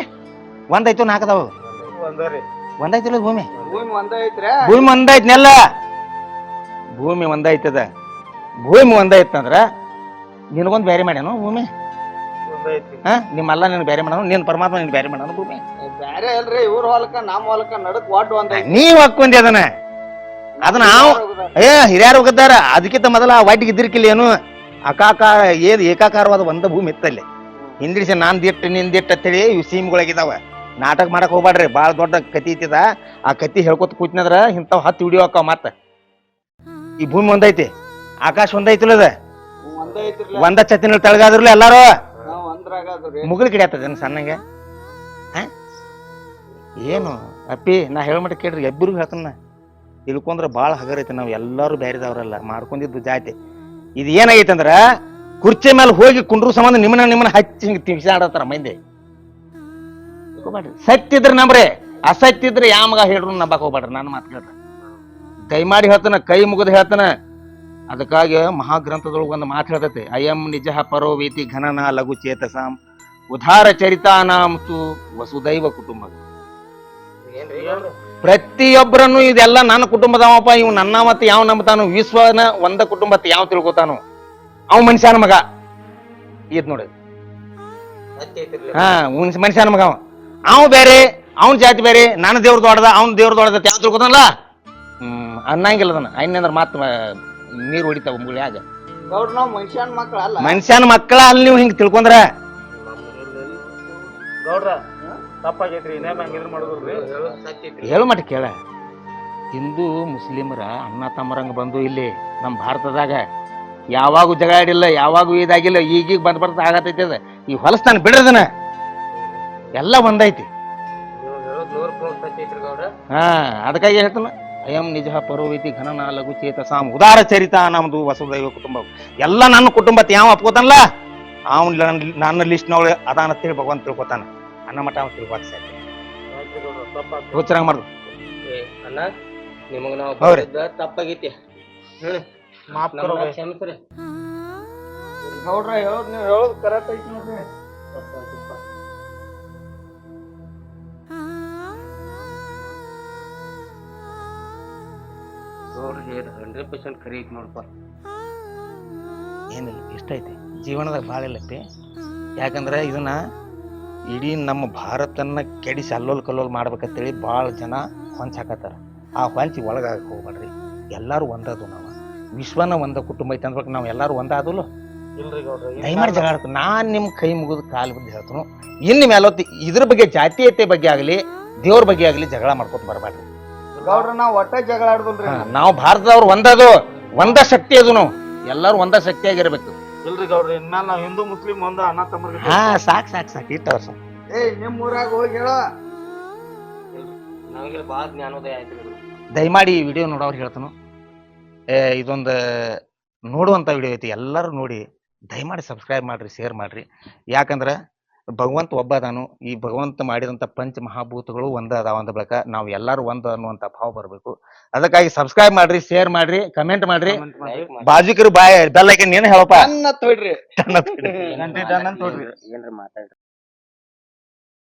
ಒಂದೈತು ನಾಲ್ಕದಾವ ಒಂದರಿ ಒಂದೈತಿಲ್ಲ ಭೂಮಿ. ಭೂಮಿ ಒಂದ ಐತ್ರಿ ಭೂಮಿ ಒಂದೈತಿ ನೆಲ್ಲ ಭೂಮಿ ಒಂದೈತದ ಭೂಮಿ ಒಂದೈತಂದ್ರ ನಿನಗೊಂದು ಬೇರೆ ಮಾಡ್ಯಾನು ಭೂಮಿ? ಹಾ ನಿಮ್ಮಲ್ಲ ನಿನ್ ಬೇರೆ ಮಾಡೋನು ನಿನ್ ಪರಮಾತ್ಮ ನಿನ್ ಬೇರೆ ಮಾಡೋನು ಭೂಮಿ. ಬ್ಯಾರೆ ಅಲ್ರಿ ಇವ್ರ ಹೊಲಕ್ಕ ನಮ್ಮ ಹೊಲಕ್ಕ ನಡಕ್ ಒಟ್ಟು ಒಂದ ನೀವ್ ಹಾಕೊಂಡಿ ಅದನ್ನ. ಅದನ್ನ ನಾವು ಏ ಹಿರಿಯರು ಹೋಗಿದ್ದಾರ ಅದಕ್ಕಿಂತ ಮೊದಲ ಆ ವಾಟಿಗೆ ಇದ್ದಿರ್ಕಿಲ್ಲ ಏನು? ಅಕಾಕಾರ ಏದ್ ಏಕಾಕಾರವಾದ ಒಂದ ಭೂಮಿ ಇತ್ತಲ್ಲಿ. ಹಿಂದಿಡಿಸಿ ನಾನ್ ದಿಟ್ಟ ನಿನ್ ದಿಟ್ಟ ಅಂತೇಳಿ ಇವು ಸೀಮ್ಗಳಾಗಿದಾವ. ನಾಟಕ ಮಾಡಕ್ ಹೋಗ್ಬೇಡ್ರಿ ಬಾಳ ದೊಡ್ಡ ಕತಿ ಐತಿದ. ಆ ಕತಿ ಹೇಳ್ಕೊತ ಕೂತ್ನಂದ್ರ ಇಂಥವ್ ಹತ್ತು ವಿಡಿಯೋ ಹಾಕಾವ ಮತ್ತ. ಈ ಭೂಮಿ ಒಂದೈತಿ, ಆಕಾಶ ಒಂದೈತಿಲ್ಲ ಅದ. ಒಂದೇ ಚತಿನ ತಳಗಾದ್ರಲ್ಲ ಎಲ್ಲಾರು ಮುಗಿಲ್ ಕಿಡಿಯತ್ತದೇನು ಸಣ್ಣಗೆ? ಹ? ಏನು? ಅಪ್ಪಿ, ನಾ ಹೇಳ್ಮಟ್ಟ ಕೇಳ್ರಿ ಎಬ್ಬರಿಗೂ ಹೇಳ್ತಾನ ತಿಳ್ಕೊಂಡ್ರೆ ಭಾಳ ಹಗರೈತಿ ನಾವು ಎಲ್ಲರೂ ಬೇರೆದವ್ರಲ್ಲ ಮಾಡ್ಕೊಂಡಿದ್ದು ಜಾತಿ. ಇದು ಏನಾಗೈತೆ ಅಂದ್ರೆ ಕುರ್ಚಿ ಮೇಲೆ ಹೋಗಿ ಕುಂಡ್ರು ಸಂಬಂಧ ನಿಮ್ಮನ್ನ ನಿಮ್ಮನ್ನ ಹಚ್ಚಿ ಹಿಂಗೆ ತಿಂಗ್ಸಾಡತ್ತಾರ ಮಂದಿ. ಸತ್ಯ ಇದ್ರೆ ನಂಬ್ರಿ ಅಸತ್ಯ ಇದ್ರೆ ಯಾಮಗ ಹೇಳ್ರು ನಂಬಕ್ ಹೋಗ್ಬೇಡ್ರಿ ನಾನು ಮಾತು ಕೈ ದಯಮಾಡಿ ಹೇಳ್ತಾನ ಕೈ ಮುಗಿದು ಹೇಳ್ತಾನ. ಅದಕ್ಕಾಗಿ ಮಹಾಗ್ರಂಥದೊಳಗೆ ಒಂದು ಮಾತು ಹೇಳ್ತೈತಿ ಅಯಂ ನಿಜ ಪರೋ ವೇತಿ ಘನನ ಲಘು ಚೇತಸಾಂ ಉದಾರ ಚರಿತಾನಾಂ ತು ವಸುದೈವ ಕುಟುಂಬ ಪ್ರತಿಯೊಬ್ಬರನ್ನು ಇದೆಲ್ಲ ನನ್ನ ಕುಟುಂಬದವಪ್ಪ ಇವ್ ನನ್ನ ಮತ್ತೆ ಯಾವ ನಂಬತಾನು ವಿಶ್ವನ ಒಂದ ಕುಟುಂಬ ಯಾವ ತಿಳ್ಕೊತಾನು ಅವ್ ಮನುಷ್ಯನ ಮಗ. ಇದ್ ನೋಡಿ. ಹಾ ಮನುಷ್ಯನ ಮಗ ಅವ. ಅವ್ ಬೇರೆ ಅವ್ನ ಜಾತಿ ಬೇರೆ ನನ್ನ ದೇವ್ರ ದೊಡ್ಡದ ಅವ್ನ ದೇವ್ರ ದೊಡ್ಡದ ಯಾವ ತಿಳ್ಕೊತಾನಲ್ಲ? ಹ್ಮ್ ಅನ್ನಂಗಿಲ್ಲ ಅದನ್ನ. ಐನಂದ್ರ ಮಾತ್ ನೀರು ಹೊಡಿತಾವ ಮುಳ್ಯಾಗ ಗೌಡ್ರ ಮನುಷ್ಯನ ಮನುಷ್ಯನ್ ಮಕ್ಳ ಅಲ್ಲ. ಮನುಷ್ಯನ ಮಕ್ಕಳ ಅಲ್ಲಿ ನೀವು ಹಿಂಗ್ ತಿಳ್ಕೊಂಡ್ರ? ಗೌಡ್ರ ತಪ್ಪಾಗೈತ್ರಿ ಇನ್ನೇಮ್ ಹಂಗಿದ್ರ ಮಾಡುದ್ರಿ? ಹೇಳು ಮಟ್ಟ ಕೇಳ. ಹಿಂದೂ ಮುಸ್ಲಿಮರ ಅಣ್ಣ ತಮ್ಮರಂಗ ಬಂದು ಇಲ್ಲಿ ನಮ್ಮ ಭಾರತದಾಗ ಯಾವಾಗೂ ಜಗಳಾಡಿಲ್ಲ ಯಾವಾಗೂ ಇದಾಗಿಲ್ಲ ಈಗೀಗ ಬಂದ್ ಬರ್ತಾ ಆಗತೈತಿ ಅದ. ಈ ಹೊಲಸ್ತಾನ ಬಿಡ್ರದನ ಎಲ್ಲ ಒಂದೈತಿ. ಹಾ ಅದಕ್ಕಾಗಿ ಹೇಳ್ತಾನ. ಅಯಂ ನಿಜ ಪರೋವಿತಿ ಘನನ ಲಘು ಚೇತ ಸಾಮ್. ಉದಾರ ಚರಿತ ನಮ್ದು ವಸುದೈವ ಕುಟುಂಬ. ಎಲ್ಲ ನನ್ನ ಕುಟುಂಬತ್ ಯಾವ ಅಪ್ಕೋತಾನಲ್ಲ ಅವನ್ ನನ್ನ- ಲಿಸ್ಟ್ನವಳು ಅದಾನ ತಿಳಿ ಭಗವಂತ ತಿಳ್ಕೊತಾನ. ಅನ್ನ ಮಠ ಅವ್ನು ತಿಳ್ಕೊತ ಸಾಧ್ಯ ಹುಚ್ಚರಂಗ್ ಮಾಡ್ದು. ಅಣ್ಣ ನಿಮಗ ನಾವು ಹೌದ್ರಿ. ತಪ್ಪಾಗೈತಿ. ಕ್ಷಮಿಸ್ರಿ. ಹೇಳೋದು ಹೇಳೋದ್ ನೀವ್ ಹೇಳೋದ್ ಕರೆಕ್ಟ್ ಐತಿ ನೋಡ್ರಿ. ಗೌಡ್ರ ಹಂಡ್ರೆಡ್ ಪರ್ಸೆಂಟ್ ಖರೀ ಐತಿ ನೋಡಪ್ಪ ಏನಿಲ್ಲ ಇಷ್ಟ ಐತಿ. ಜೀವನದಾಗ ಭಾಳ ಇಲ್ಲಪ್ಪಿ ಯಾಕಂದ್ರೆ ಇದನ್ನ ಇಡೀ ನಮ್ಮ ಭಾರತನ್ನ ಕೆಡಿಸಿ ಅಲ್ಲೋಲ್ ಕಲ್ಲೋಲ್ ಮಾಡ್ಬೇಕಂತೇಳಿ ಭಾಳ ಜನ ಹೊಂಚ್ ಹಾಕತ್ತಾರ. ಆ ಹೊಂಚಿ ಒಳಗಾಗಕ್ಕೆ ಹೋಗ್ಬೇಡ್ರಿ. ಎಲ್ಲರೂ ಒಂದದು ನಾವು. ವಿಶ್ವನ ಒಂದ ಕುಟುಂಬ ಐತೆ ಅಂದ್ಬೇಕು ನಾವು ಎಲ್ಲರೂ ಒಂದಾದಲು ದಯಮಾಡಿ ಜಗಳ ನಾನು ನಿಮ್ಮ ಕೈ ಮುಗಿದು ಕಾಲು ಬಿದ್ದು ಹೇಳ್ತನು. ಇನ್ನು ಮೇಲೊತ್ತಿ ಇದ್ರ ಬಗ್ಗೆ ಜಾತೀಯತೆ ಬಗ್ಗೆ ಆಗಲಿ ದೇವ್ರ ಬಗ್ಗೆ ಆಗಲಿ ಜಗಳ ಮಾಡ್ಕೊತ ಬರಬಾರ್ದು ಗೌಡ್ರ ನಾವ್ ಒಟ್ಟ ಜಗಳ ಆಡುದಿಲ್ರಿ. ನಾವು ಭಾರತದವ್ರು ಒಂದದು ಒಂದ ಶಕ್ತಿ ಅದು ನಾವು. ಎಲ್ಲರೂ ಒಂದ ಶಕ್ತಿಯಾಗಿರ್ಬೇಕು ಇಲ್ರಿ ಗೌಡ್ರ ಇನ್ಮೇಲೆ ನಾವ್ ಹಿಂದೂ ಮುಸ್ಲಿಂ ಒಂದ ಅಣ್ಣ ತಮ್ಮ ಹಾ ಸಾಕ್ ಸಾಕ್ ಸಾಕ್ ಇಟ್ಟವ್ರ ಸಾಕ್. ಏ ನಿಮ್ ಊರಾಗ ಹೋಗಿ ಹೇಳ. ನಮಗೆ ಭಾಳ ಜ್ಞಾನೋದಯ ಆಯ್ತು ದಯಮಾಡಿ ಈ ವಿಡಿಯೋ ನೋಡೋರು ಹೇಳ್ತಾನು. ಏ ಇದೊಂದು ನೋಡುವಂಥ ವಿಡಿಯೋ ಐತಿ. ಎಲ್ಲರೂ ನೋಡಿ ದಯಮಾಡಿ ಸಬ್ಸ್ಕ್ರೈಬ್ ಮಾಡ್ರಿ ಶೇರ್ ಮಾಡ್ರಿ. ಯಾಕಂದ್ರೆ ಭಗವಂತ ಒಬ್ಬ ಅದಾನು ಈ ಭಗವಂತ ಮಾಡಿದಂಥ ಪಂಚ ಮಹಾಭೂತಗಳು ಒಂದ ಅದಾವ ಅಂದ ಬಳಿಕ ನಾವು ಎಲ್ಲರೂ ಒಂದು ಅನ್ನುವಂಥ ಭಾವ ಬರಬೇಕು. ಅದಕ್ಕಾಗಿ ಸಬ್ಸ್ಕ್ರೈಬ್ ಮಾಡ್ರಿ ಶೇರ್ ಮಾಡ್ರಿ ಕಮೆಂಟ್ ಮಾಡ್ರಿ. ಬಾಜುಕರು ಬಾಯ್ ಬೆಲ್ಲಕ್ಕೆ ನೀನು ಹೇಳಪ್ಪ? ಏನ್ರ ಮಾತಾಡ್ರಿ?